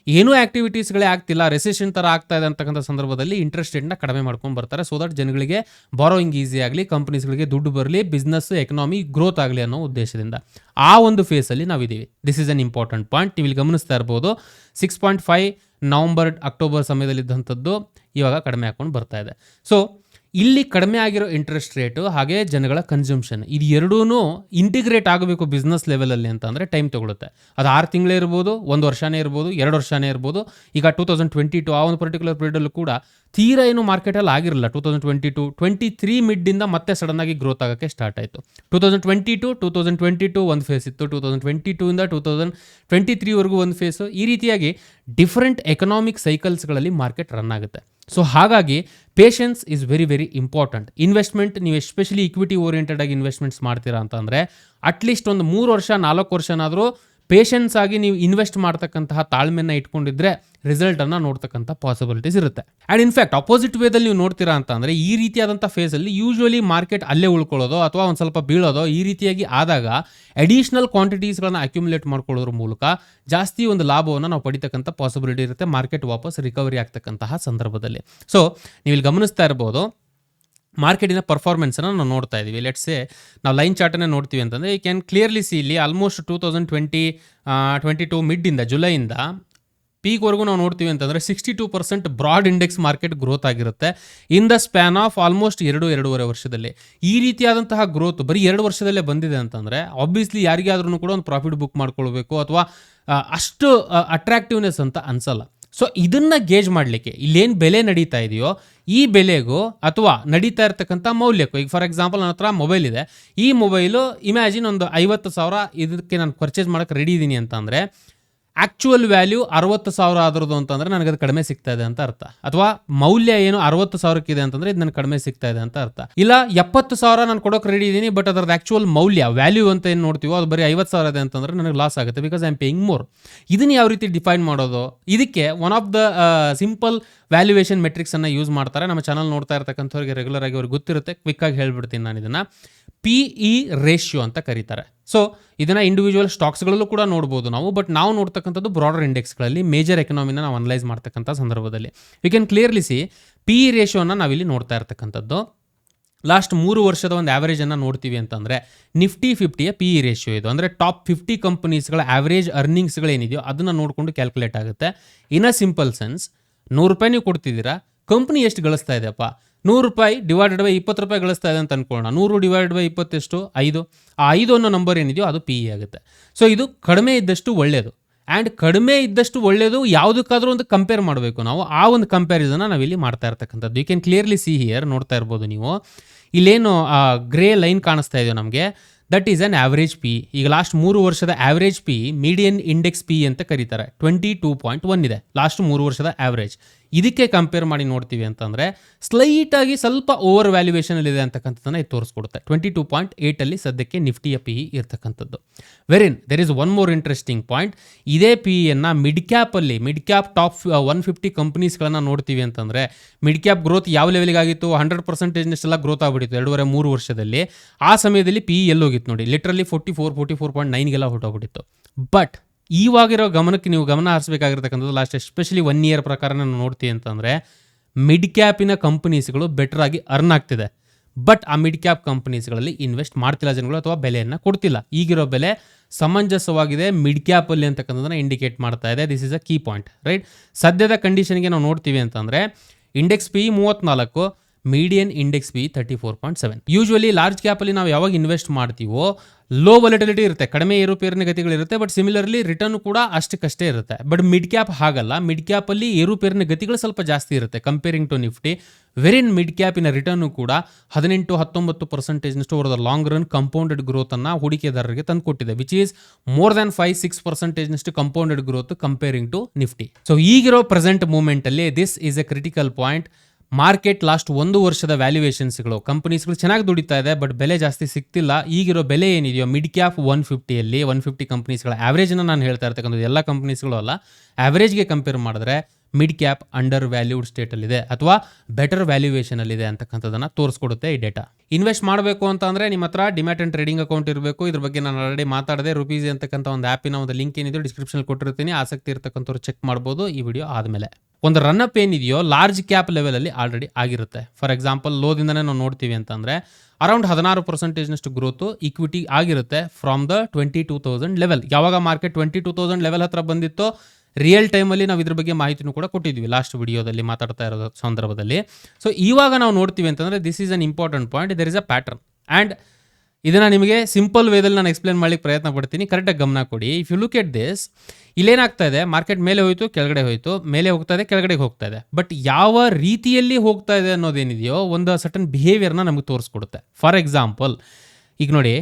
ಏನೂ ಆ್ಯಕ್ಟಿವಿಟೀಸ್ಗಳೇ ಆಗ್ತಿಲ್ಲ ರೆಸೆಷನ್ ಥರ ಆಗ್ತಾ ಇದೆ ಅಂತಕ್ಕಂಥ ಸಂದರ್ಭದಲ್ಲಿ ಇಂಟ್ರೆಸ್ಟ್ ರೇಟ್ನ ಕಡಿಮೆ ಮಾಡ್ಕೊಂಡು ಬರ್ತಾರೆ. ಸೊ ದಟ್ ಜನಗಳಿಗೆ ಬಾರೋಯಿಂಗ್ ಈಸಿ ಆಗಲಿ ಕಂಪ್ನೀಸ್ಗಳಿಗೆ ದುಡ್ಡು ಬರಲಿ ಬಿಸ್ನೆಸ್ ಎಕನಾಮಿ ಗ್ರೋತ್ ಆಗಲಿ ಅನ್ನೋ ಉದ್ದೇಶದಿಂದ ಆ ಒಂದು ಫೇಸಲ್ಲಿ ನಾವಿದ್ದೀವಿ. This is an important point ನೀವು ಇಲ್ಲಿ ಗಮನಿಸ್ತಾ ಇರ್ಬೋದು. Six point five November, October ಸಮಯದಲ್ಲಿದ್ದಂಥದ್ದು ಇವಾಗ ಕಡಿಮೆ ಹಾಕೊಂಡು ಬರ್ತಾ ಇದೆ. ಸೊ ಇಲ್ಲಿ ಕಡಿಮೆ ಆಗಿರೋ ಇಂಟ್ರೆಸ್ಟ್ ರೇಟು ಹಾಗೆ ಜನಗಳ ಕನ್ಸ್ಯೂಮ್ಷನ್ ಇದು ಎರಡೂ ಇಂಟಿಗ್ರೇಟ್ ಆಗಬೇಕು ಬಿಸ್ನೆಸ್ ಲೆವೆಲಲ್ಲಿ ಅಂತ ಅಂದರೆ ಟೈಮ್ ತೊಗೊಳುತ್ತೆ. ಅದು ಆರು ತಿಂಗಳೇ ಇರ್ಬೋದು, ಒಂದು ವರ್ಷನೇ ಇರ್ಬೋದು, ಎರಡು ವರ್ಷನೇ ಇರ್ಬೋದು. ಈಗ ಟೂ ತೌಸಂಡ್ ಟ್ವೆಂಟಿ ಟು ಆ ಒಂದು ಪರ್ಟಿಕ್ಯುಲರ್ ಪೀರಿಯಡಲ್ಲೂ ಕೂಡ ತೀರಾ ಏನು ಮಾರ್ಕೆಟಲ್ಲಿ ಆಗಿರಲಿಲ್ಲ. Two thousand twenty to twenty three ಮಿಡ್ಡಿಂದ ಮತ್ತೆ ಸಡನ್ನಾಗಿ ಗ್ರೋತ್ ಆಗೋಕ್ಕೆ ಸ್ಟಾರ್ಟ್ ಆಯಿತು. Two thousand twenty two two thousand twenty two ಒಂದು ಫೇಸ್ ಇತ್ತು. ಟೂ ತೌಸಂಡ್ ಟ್ವೆಂಟಿ ಟೂಯಿಂದ ಟೂ ತೌಸಂಡ್ ಟ್ವೆಂಟಿ ತ್ರೀವರೆಗೂ ಒಂದು ಫೇಸು ಈ ರೀತಿಯಾಗಿ ಡಿಫ್ರೆಂಟ್ ಎಕನಾಮಿಕ್ ಸೈಕಲ್ಸ್ಗಳಲ್ಲಿ ಮಾರ್ಕೆಟ್ ರನ್ ಆಗುತ್ತೆ. ಸೊ ಹಾಗಾಗಿ patience is very very important investment ನೀವು ಎಸ್ಪೆಷಲಿ ಇಕ್ವಿಟಿ ಓರಿಯೆಂಟೆಡ್ ಆಗಿ ಇನ್ವೆಸ್ಟ್ಮೆಂಟ್ಸ್ ಮಾಡ್ತೀರಾ ಅಂತಂದರೆ ಅಟ್ಲೀಸ್ಟ್ ಒಂದು ಮೂರು ವರ್ಷ, ನಾಲ್ಕು ವರ್ಷನಾದರೂ ಪೇಷನ್ಸ್ ಆಗಿ ನೀವು ಇನ್ವೆಸ್ಟ್ ಮಾಡ್ತಕ್ಕಂತಹ ತಾಳ್ಮೆಯನ್ನು ಇಟ್ಕೊಂಡಿದ್ರೆ ರಿಸಲ್ಟನ್ನು ನೋಡ್ತಕ್ಕಂಥ ಪಾಸಿಬಿಲಿಟೀಸ್ ಇರುತ್ತೆ. ಆ್ಯಂಡ್ ಇನ್ಫ್ಯಾಕ್ಟ್ ಅಪೋಸಿಟ್ ವೇದಲ್ಲಿ ನೀವು ನೋಡ್ತೀರಾ ಅಂತ ಅಂದರೆ, ಈ ರೀತಿಯಾದಂಥ ಫೇಸಲ್ಲಿ ಯೂಶ್ವಲಿ ಮಾರ್ಕೆಟ್ ಅಲ್ಲೇ ಉಳ್ಕೊಳ್ಳೋದು ಅಥವಾ ಒಂದು ಸ್ವಲ್ಪ ಬೀಳೋದು ಈ ರೀತಿಯಾಗಿ ಆದಾಗ ಅಡಿಷ್ನಲ್ ಕ್ವಾಂಟಿಟೀಸ್ಗಳನ್ನು ಅಕ್ಯುಮುಲೇಟ್ ಮಾಡ್ಕೊಳ್ಳೋದ್ರ ಮೂಲಕ ಜಾಸ್ತಿ ಒಂದು ಲಾಭವನ್ನು ನಾವು ಪಡಿತಕ್ಕಂಥ ಪಾಸಿಬಿಲಿಟಿ ಇರುತ್ತೆ ಮಾರ್ಕೆಟ್ ವಾಪಸ್ ರಿಕವರಿ ಆಗ್ತಕ್ಕಂತಹ ಸಂದರ್ಭದಲ್ಲಿ. ಸೊ ನೀವು ಇಲ್ಲಿ ಗಮನಿಸ್ತಾ ಇರ್ಬೋದು ಮಾರ್ಕೆಟಿನ ಪರ್ಫಾರ್ಮೆನ್ಸನ್ನು ನಾವು ನೋಡ್ತಾ ಇದ್ದೀವಿ ಲೆಟ್ಸೆ ನಾವು ಲೈನ್ ಚಾರ್ಟನ್ನೇ ನೋಡ್ತೀವಿ ಅಂತಂದರೆ ಈ ಕ್ಯಾನ್ ಕ್ಲಿಯರ್ಲಿ ಸಿ ಇಲ್ಲಿ almost two thousand twenty twenty two ಮಿಡ್ಡಿಂದ ಜುಲೈಯಿಂದ ಪೀಕ್ವರೆಗೂ ನಾವು ನೋಡ್ತೀವಿ ಅಂತಂದರೆ sixty two percent broad index market growth ಆಗಿರುತ್ತೆ. In the span of almost ಎರಡು, ಎರಡೂವರೆ ವರ್ಷದಲ್ಲಿ. ಈ ರೀತಿಯಾದಂತಹ ಗ್ರೋತ್ ಬರೀ ಎರಡು ವರ್ಷದಲ್ಲೇ ಬಂದಿದೆ ಅಂತಂದರೆ ಆಬ್ವಿಯಸ್ಲಿ ಯಾರಿಗಾದ್ರೂ ಕೂಡ ಒಂದು ಪ್ರಾಫಿಟ್ ಬುಕ್ ಮಾಡ್ಕೊಳ್ಬೇಕು ಅಥವಾ ಅಷ್ಟು ಅಟ್ರಾಕ್ಟಿವ್ನೆಸ್ ಅಂತ ಅನ್ಸಲ್ಲ. ಸೊ ಇದನ್ನ ಗೇಜ್ ಮಾಡಲಿಕ್ಕೆ ಇಲ್ಲೇನು ಬೆಲೆ ನಡೀತಾ ಇದೆಯೋ, ಈ ಬೆಲೆಗೂ ಅಥವಾ ನಡೀತಾ ಇರ್ತಕ್ಕಂಥ ಮೌಲ್ಯಕ್ಕೂ, ಈಗ ಫಾರ್ ಎಕ್ಸಾಂಪಲ್ ನನ್ನ ಹತ್ರ ಮೊಬೈಲ್ ಇದೆ, ಈ ಮೊಬೈಲು ಇಮ್ಯಾಜಿನ್ ಒಂದು ಐವತ್ತು ಸಾವಿರ ಇದಕ್ಕೆ ನಾನು ಪರ್ಚೇಸ್ ಮಾಡೋಕ್ಕೆ ರೆಡಿ ಇದ್ದೀನಿ ಅಂತಂದರೆ ಆಕ್ಚುಯಲ್ ವ್ಯಾಲ್ಯೂ ಅರವತ್ತು ಸಾವಿರ ಆದ್ರದ್ದು ಅಂತಂದ್ರೆ ನನಗೆ ಅದು ಕಡಿಮೆ ಸಿಗ್ತಾ ಇದೆ ಅಂತ ಅರ್ಥ. ಅಥವಾ ಮೌಲ್ಯ ಏನು ಅರವತ್ತು ಸಾವಿರಕ್ಕಿದೆ ಅಂತಂದ್ರೆ ಇದು ನನಗೆ ಕಡಿಮೆ ಸಿಗ್ತಾ ಇದೆ ಅಂತ ಅರ್ಥ. ಇಲ್ಲ, ಎಪ್ಪತ್ತು ಸಾವಿರ ನಾನು ಕೊಡೋಕೆ ರೆಡಿ ಇದ್ದೀನಿ ಬಟ್ ಅದರದ್ದು ಆ್ಯಕ್ಚುವಲ್ ಮೌಲ್ಯ ವ್ಯಾಲ್ಯೂ ಅಂತ ಏನು ನೋಡ್ತೀವೋ ಅದು ಬರೀ ಐವತ್ತು ಸಾವಿರ ಇದೆ ಅಂತಂದ್ರೆ ನನಗೆ ಲಾಸ್ ಆಗುತ್ತೆ because I am paying more ಇದನ್ನ ಯಾವ ರೀತಿ ಡಿಫೈನ್ ಮಾಡೋದು? ಇದಕ್ಕೆ one of the simple valuation ಮೆಟ್ರಿಕ್ಸನ್ನು use ಮಾಡ್ತಾರೆ. ನಮ್ಮ ಚಾನಲ್ ನೋಡ್ತಾ ಇರ್ತಕ್ಕಂಥವ್ರಿಗೆ ರೆಗ್ಯುಲರ್ ಆಗಿ ಅವ್ರಿಗೆ ಗೊತ್ತಿರುತ್ತೆ. ಕ್ವಿಕ್ಕಾಗಿ ಹೇಳ್ಬಿಡ್ತೀನಿ ನಾನು ಇದನ್ನು. ಪಿ ಇ ರೇಷಿಯೋ ಅಂತ ಕರೀತಾರೆ. ಸೊ ಇದನ್ನು ಇಂಡಿವಿಜುವಲ್ ಸ್ಟಾಕ್ಸ್ಗಳಲ್ಲೂ ಕೂಡ ನೋಡ್ಬೋದು ನಾವು ಬಟ್ ನಾವು ನೋಡ್ತಕ್ಕಂಥದ್ದು ಬ್ರಾಡರ್ ಇಂಡೆಕ್ಸ್ಗಳಲ್ಲಿ ಮೇಜರ್ ಎಕನಾಮಿನ ನಾವು ಅನಲೈಸ್ ಮಾಡ್ತಕ್ಕಂಥ ಸಂದರ್ಭದಲ್ಲಿ. You can clearly see P E ರೇಷಿಯೋನ ನಾವಿಲ್ಲಿ ನೋಡ್ತಾ ಇರ್ತಕ್ಕಂಥದ್ದು. ಲಾಸ್ಟ್ ಮೂರು ವರ್ಷದ ಒಂದು ಆ್ಯಾವರೇಜನ್ನು ನೋಡ್ತೀವಿ ಅಂತಂದರೆ ನಿಫ್ಟಿ ಫಿಫ್ಟಿಯ ಪಿ ಇ ರೇಷಿಯೋ ಇದು. ಅಂದರೆ ಟಾಪ್ ಫಿಫ್ಟಿ ಕಂಪನೀಸ್ಗಳ ಆವರೇಜ್ ಅರ್ನಿಂಗ್ಸ್ಗಳೇನಿದೆಯೋ ಅದನ್ನು ನೋಡಿಕೊಂಡು ಕ್ಯಾಲ್ಕುಲೇಟ್ ಆಗುತ್ತೆ. ಇನ್ ಅ ಸಿಂಪಲ್ ಸೆನ್ಸ್ ನೂರು ರೂಪಾಯಿ ನೀವು ಕೊಡ್ತಿದ್ದೀರಾ ಕಂಪ್ನಿ ಎಷ್ಟು ಗಳಿಸ್ತಾ ಇದೆಯಪ್ಪ? ನೂರು ರೂಪಾಯಿ ಡಿವೈಡೆಡ್ ಬೈ ಇಪ್ಪತ್ತು ರೂಪಾಯಿ ಗಳಿಸ್ತಾ ಇದೆ ಅಂತ ಅನ್ಕೊಳ್ಳೋಣ. ನೂರು ಡಿವೈಡೆಡ್ ಬೈ ಇಪ್ಪತ್ತೆಷ್ಟು ಐದು. ಆ ಐದು ಅನ್ನೋ ನಂಬರ್ ಏನಿದೆಯೋ ಅದು ಪಿ ಇ ಆಗುತ್ತೆ. ಸೊ ಇದು ಕಡಿಮೆ ಇದ್ದಷ್ಟು ಒಳ್ಳೆಯದು ಆ್ಯಂಡ್ ಕಡಿಮೆ ಇದ್ದಷ್ಟು ಒಳ್ಳೆಯದು ಯಾವುದಕ್ಕಾದ್ರೂ ಒಂದು ಕಂಪೇರ್ ಮಾಡಬೇಕು ನಾವು. ಆ ಒಂದು ಕಂಪ್ಯಾರಿಸನ್ನ ನಾವಿಲ್ಲಿ ಮಾಡ್ತಾ ಇರ್ತಕ್ಕಂಥದ್ದು. You can clearly see here ನೋಡ್ತಾ ಇರ್ಬೋದು ನೀವು. ಇಲ್ಲೇನು ಗ್ರೇ ಲೈನ್ ಕಾಣಿಸ್ತಾ ಇದೆಯೋ ನಮಗೆ. That is an average P ಈಗ ಲಾಸ್ಟ್ ಮೂರು ವರ್ಷದ average P median index P ಅಂತ ಕರೀತಾರೆ. ಟ್ವೆಂಟಿ ಟೂ ಪಾಯಿಂಟ್ ಒನ್ ಇದೆ. ಲಾಸ್ಟ್ ಮೂರು ವರ್ಷದ ಆವ್ರೇಜ್ ಇದಕ್ಕೆ ಕಂಪೇರ್ ಮಾಡಿ ನೋಡ್ತೀವಿ ಅಂತಂದರೆ ಸ್ಲೈಟಾಗಿ ಸ್ವಲ್ಪ ಓವರ್ ವ್ಯಾಲ್ಯೂಯೇಷನ್ ಇದೆ ಅಂತಕ್ಕಂಥದ್ದನ್ನು ಇದು ತೋರಿಸ್ಕೊಡುತ್ತೆ. ಟ್ವೆಂಟಿ ಟು ಪಾಯಿಂಟ್ ಏಯ್ಟಲ್ಲಿ ಸದ್ಯಕ್ಕೆ ನಿಫ್ಟಿಯ ಪಿ ಇ ಇರ್ತಕ್ಕಂಥದ್ದು. Wherein there is one more interesting point ಇದೇ ಪಿ ಇಯನ್ನು mid ಕ್ಯಾಪಲ್ಲಿ mid cap top one fifty ಕಂಪ್ನೀಸ್ಗಳನ್ನು ನೋಡ್ತೀವಿ ಅಂತಂದರೆ ಮಿಡ್ ಕ್ಯಾಪ್ ಗ್ರೋತ್ ಯಾವ ಲೆವೆಲ್ಗೆ ಆಗಿತ್ತು ಹಂಡ್ರೆಡ್ ಪರ್ಸೆಂಟೇಜ್ನಷ್ಟೆಲ್ಲ ಗ್ರೋತ್ ಆಗಿಬಿಟ್ಟಿತ್ತು ಎರಡೂವರೆ, ಮೂರು ವರ್ಷದಲ್ಲಿ. ಆ ಸಮಯದಲ್ಲಿ ಪಿ ಇ ಎಲ್ಲೋಗಿತ್ತು ನೋಡಿ literally forty four forty four point ನೈನ್ಗೆಲ್ಲ ಹೊಟ್ಟೋಗ್ಬಿಟ್ಟಿತ್ತು ಬಟ್ ಇವಾಗಿರೋ ಗಮನಕ್ಕೆ ನೀವು ಗಮನ ಹರಿಸಬೇಕಾಗಿರ್ತಕ್ಕಂಥದ್ದು ಲಾಸ್ಟ್ ಎಸ್ಪೆಷಲಿ ಒನ್ ಇಯರ್ ಪ್ರಕಾರ ನಾನು ನೋಡ್ತೀವಿ ಅಂತಂದರೆ ಮಿಡ್ ಕ್ಯಾಪಿನ ಕಂಪನೀಸ್ಗಳು ಬೆಟರ್ ಆಗಿ ಅರ್ನ್ ಆಗ್ತಿದೆ. ಬಟ್ ಆ ಮಿಡ್ ಕ್ಯಾಪ್ ಕಂಪನೀಸ್ಗಳಲ್ಲಿ ಇನ್ವೆಸ್ಟ್ ಮಾಡ್ತಿಲ್ಲ ಜನಗಳು ಅಥವಾ ಬೆಲೆಯನ್ನು ಕೊಡ್ತಿಲ್ಲ. ಈಗಿರೋ ಬೆಲೆ ಸಮಂಜಸವಾಗಿದೆ ಮಿಡ್ ಕ್ಯಾಪಲ್ಲಿ ಅಂತಕ್ಕಂಥದ್ದನ್ನು ಇಂಡಿಕೇಟ್ ಮಾಡ್ತಾ ಇದೆ. This is a key point right ಸದ್ಯದ ಕಂಡೀಷನ್ಗೆ ನಾವು ನೋಡ್ತೀವಿ ಅಂತಂದರೆ ಇಂಡೆಕ್ಸ್ ಪಿ ಮೂವತ್ತ್ನಾಲ್ಕು median index B thirty four point seven. Usually large ಕ್ಯಾಪಲ್ಲಿ ನಾವು ಯಾವಾಗ ಇನ್ವೆಸ್ಟ್ ಮಾಡ್ತೀವೋ ಲೋ ವೊಲಿಟಿಲಿಟಿ ಇರುತ್ತೆ, ಕಡಿಮೆ ಏರುಪೇರಿನ ಗತಿಗಳಿರುತ್ತೆ ಬಟ್ ಸಿಮಿಲರ್ಲಿ ರಿಟರ್ನ್ ಕೂಡ ಅಷ್ಟಕ್ಕಷ್ಟೇ ಇರುತ್ತೆ. ಬಟ್ ಮಿಡ್ ಕ್ಯಾಪ್ ಹಾಗಲ್ಲ ಮಿಡ್ ಕ್ಯಾಪಲ್ಲಿ ಏರುಪೇರಿನ ಗತಿಗಳು ಸ್ವಲ್ಪ ಜಾಸ್ತಿ ಇರುತ್ತೆ. Comparing to Nifty wherein mid ಕ್ಯಾಪಿನ return ಕೂಡ ಹದಿನೆಂಟು ಹತ್ತೊಂಬತ್ತು ಪರ್ಸೆಂಟೇಜ್ನಷ್ಟು ಅವರದ ಲಾಂಗ್ ರನ್ ಕಂಪೌಂಡೆಡ್ ಗ್ರೋತನ್ನು ಹೂಡಿಕೆದಾರರಿಗೆ ತಂದುಕೊಟ್ಟಿದೆ which is more than five six ಪರ್ಸೆಂಟೇಜ್ನಷ್ಟು compounded growth comparing to Nifty so ಈಗಿರೋ ಪ್ರೆಸೆಂಟ್ ಮೂಮೆಂಟಲ್ಲಿ this is a critical point market last ಒಂದು ವರ್ಷದ ವ್ಯಾಲ್ಯೂಯೇಷನ್ಸ್ಗಳು. ಕಂಪನೀಸ್ಗಳು ಚೆನ್ನಾಗಿ ದುಡಿತಾ ಇದೆ, ಬಟ್ ಬೆಲೆ ಜಾಸ್ತಿ ಸಿಗ್ತಿಲ್ಲ. ಈಗಿರೋ ಬೆಲೆ ಏನಿದೆಯೋ, ಮಿಡ್ ಕ್ಯಾಪ್ ಒನ್ ಫಿಫ್ಟಿಯಲ್ಲಿ, ಒನ್ ಫಿಫ್ಟಿ ಕಂಪ್ನೀಸ್ಗಳ ಆವ್ರೇಜ್ನ ನಾನು ಹೇಳ್ತಾ ಇರ್ತಕ್ಕಂಥದ್ದು. ಎಲ್ಲ ಕಂಪ್ನೀಸ್ಗಳು ಅಲ್ಲ ಆವ್ರೇಜ್ಗೆ ಕಂಪೇರ್ ಮಾಡಿದ್ರೆ ಮಿಡ್ ಕ್ಯಾಪ್ ಅಂಡರ್ ವ್ಯಾಲ್ಯೂಡ್ ಸ್ಟೇಟಲ್ಲಿದೆ ಅಥವಾ ಬೆಟರ್ ವ್ಯಾಲ್ಯೂಯೇಷನಲ್ಲಿದೆ ಅಂತಕ್ಕಂಥದ್ದನ್ನು ತೋರಿಸ್ಕೊಡುತ್ತೆ ಈ ಡೇಟಾ ಇನ್ವೆಸ್ಟ್ ಮಾಡಬೇಕು ಅಂತ ಅಂದರೆ ನಿಮ್ಮ ಹತ್ರ ಡಿಮ್ಯಾಟ್ ಆ್ಯಂಡ್ ಟ್ರೇಡಿಂಗ್ ಅಕೌಂಟ್ ಇರಬೇಕು. ಇದ್ರ ಬಗ್ಗೆ ನಾನು ಆಲ್ರೆಡಿ ಮಾತಾಡಿದೆ ರುಪೀಸ್ ಅಂತಕ್ಕಂಥ ಒಂದು ಆ್ಯಪಿನ ಒಂದು ಲಿಂಕ್ ಏನಿದೆ ಡಿಸ್ಕ್ರಿಪ್ಷನ್ ಕೊಟ್ಟಿರ್ತೀನಿ. ಆಸಕ್ತಿ ಇರ್ತಕ್ಕಂಥವ್ರು ಚೆಕ್ ಮಾಡ್ಬೋದು. ಈ ವಿಡಿಯೋ ಆದಮೇಲೆ. ಒಂದು ರನ್ ಅಪ್ ಏನಿದೆಯೋ ಲಾರ್ಜ್ ಕ್ಯಾಪ್ ಲೆವೆಲಲ್ಲಿ ಆಲ್ರೆಡಿ ಆಗಿರುತ್ತೆ. ಫಾರ್ ಎಕ್ಸಾಂಪಲ್ ಲೋದಿಂದನೇ ನಾವು ನೋಡ್ತೀವಿ ಅಂತಂದರೆ ಅರೌಂಡ್ ಹದಿನಾರು ಪರ್ಸೆಂಟೇಜ್ನಷ್ಟು ಗ್ರೋತು ಇಕ್ವಿಟಿ ಆಗಿರುತ್ತೆ from the twenty two thousand level ಯಾವಾಗ market twenty two thousand level ಹತ್ರ ಬಂದಿತ್ತು ರಿಯಲ್ ಟೈಮಲ್ಲಿ ನಾವು ಇದ್ರ ಬಗ್ಗೆ ಮಾಹಿತಿನೂ ಕೂಡ ಕೊಟ್ಟಿದ್ವಿ ಲಾಸ್ಟ್ ವಿಡಿಯೋದಲ್ಲಿ ಮಾತಾಡ್ತಾ ಇರೋ ಸಂದರ್ಭದಲ್ಲಿ. ಸೊ ಇವಾಗ ನಾವು ನೋಡ್ತೀವಿ ಅಂತಂದರೆ this is an important point there is a pattern and ಇದನ್ನು ನಿಮಗೆ ಸಿಂಪಲ್ ವೇದಲ್ಲಿ ನಾನು ಎಕ್ಸ್ಪ್ಲೇನ್ ಮಾಡಲಿಕ್ಕೆ ಪ್ರಯತ್ನ ಪಡ್ತೀನಿ. ಕರೆಕ್ಟಾಗಿ ಗಮನ ಕೊಡಿ. If you look at this ಇಲ್ಲೇನಾಗ್ತಾ ಇದೆ? ಮಾರ್ಕೆಟ್ ಮೇಲೆ ಹೋಯಿತು, ಕೆಳಗಡೆ ಹೋಯಿತು. ಮೇಲೆ ಹೋಗ್ತಾ ಇದೆ ಕೆಳಗಡೆ ಹೋಗ್ತಾ ಇದೆ. ಬಟ್ ಯಾವ ರೀತಿಯಲ್ಲಿ ಹೋಗ್ತಾ ಇದೆ ಅನ್ನೋದೇನಿದೆಯೋ ಒಂದು ಸಟನ್ ಬಿಹೇವಿಯರ್ನ ನಮಗೆ ತೋರಿಸ್ಕೊಡುತ್ತೆ. ಫಾರ್ ಎಕ್ಸಾಂಪಲ್ ಈಗ ನೋಡಿ,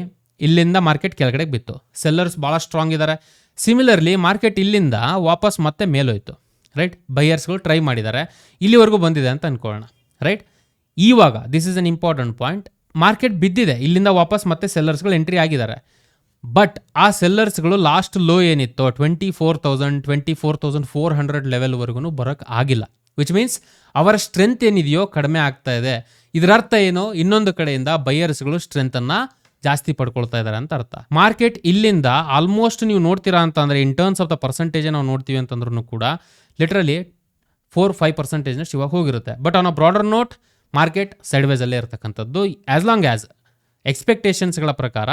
ಇಲ್ಲಿಂದ ಮಾರ್ಕೆಟ್ ಕೆಳಗಡೆ ಬಿತ್ತು. ಸೆಲ್ಲರ್ಸ್ ಭಾಳ ಸ್ಟ್ರಾಂಗ್ ಇದ್ದಾರೆ ಸಿಮಿಲರ್ಲಿ ಮಾರ್ಕೆಟ್ ಇಲ್ಲಿಂದ ವಾಪಸ್ ಮತ್ತೆ ಮೇಲೋಯ್ತು ರೈಟ್ ಬೈಯರ್ಸ್ಗಳು ಟ್ರೈ ಮಾಡಿದ್ದಾರೆ ಇಲ್ಲಿವರೆಗೂ ಬಂದಿದೆ ಅಂತ ಅನ್ಕೊಳ್ಳೋಣ. ರೈಟ್ ಇವಾಗ this is an important point market ಬಿದ್ದಿದೆ. ಇಲ್ಲಿಂದ ವಾಪಸ್ ಮತ್ತೆ ಸೆಲ್ಲರ್ಸ್ಗಳು ಎಂಟ್ರಿ ಆಗಿದ್ದಾರೆ. ಬಟ್ ಆ ಸೆಲ್ಲರ್ಸ್ಗಳು ಲಾಸ್ಟ್ ಲೋ ಏನಿತ್ತು twenty four thousand twenty four thousand four hundred ಲೆವೆಲ್ವರೆಗೂ ಬರೋಕ್ಕೆ ಆಗಿಲ್ಲ. ವಿಚ್ ಮೀನ್ಸ್ ಅವರ ಸ್ಟ್ರೆಂತ್ ಏನಿದೆಯೋ ಕಡಿಮೆ ಆಗ್ತಾ ಇದೆ. ಇದರ ಅರ್ಥ ಏನು ಇನ್ನೊಂದು ಕಡೆಯಿಂದ ಬೈಯರ್ಸ್ಗಳು ಸ್ಟ್ರೆಂತನ್ನು ಜಾಸ್ತಿ ಪಡ್ಕೊಳ್ತಾ ಇದ್ದಾರೆ ಅಂತ ಅರ್ಥ. ಮಾರ್ಕೆಟ್ ಇಲ್ಲಿಂದ ಆಲ್ಮೋಸ್ಟ್ ನೀವು ನೋಡ್ತೀರಾ ಅಂತ ಅಂದರೆ in terms of the percentage ನಾವು ನೋಡ್ತೀವಿ ಅಂತಂದ್ರೂ ಕೂಡ ಲಿಟ್ರಲಿ ಫೋರ್ ಫೈವ್ ಪರ್ಸೆಂಟೇಜ್ನಷ್ಟು ಶಿವಾಗ ಹೋಗಿರುತ್ತೆ. But on a broader note market side ವೈಸಲ್ಲೇ ಇರತಕ್ಕಂಥದ್ದು. ಆ್ಯಸ್ ಲಾಂಗ್ ಆ್ಯಸ್ ಎಕ್ಸ್ಪೆಕ್ಟೇಷನ್ಸ್ಗಳ ಪ್ರಕಾರ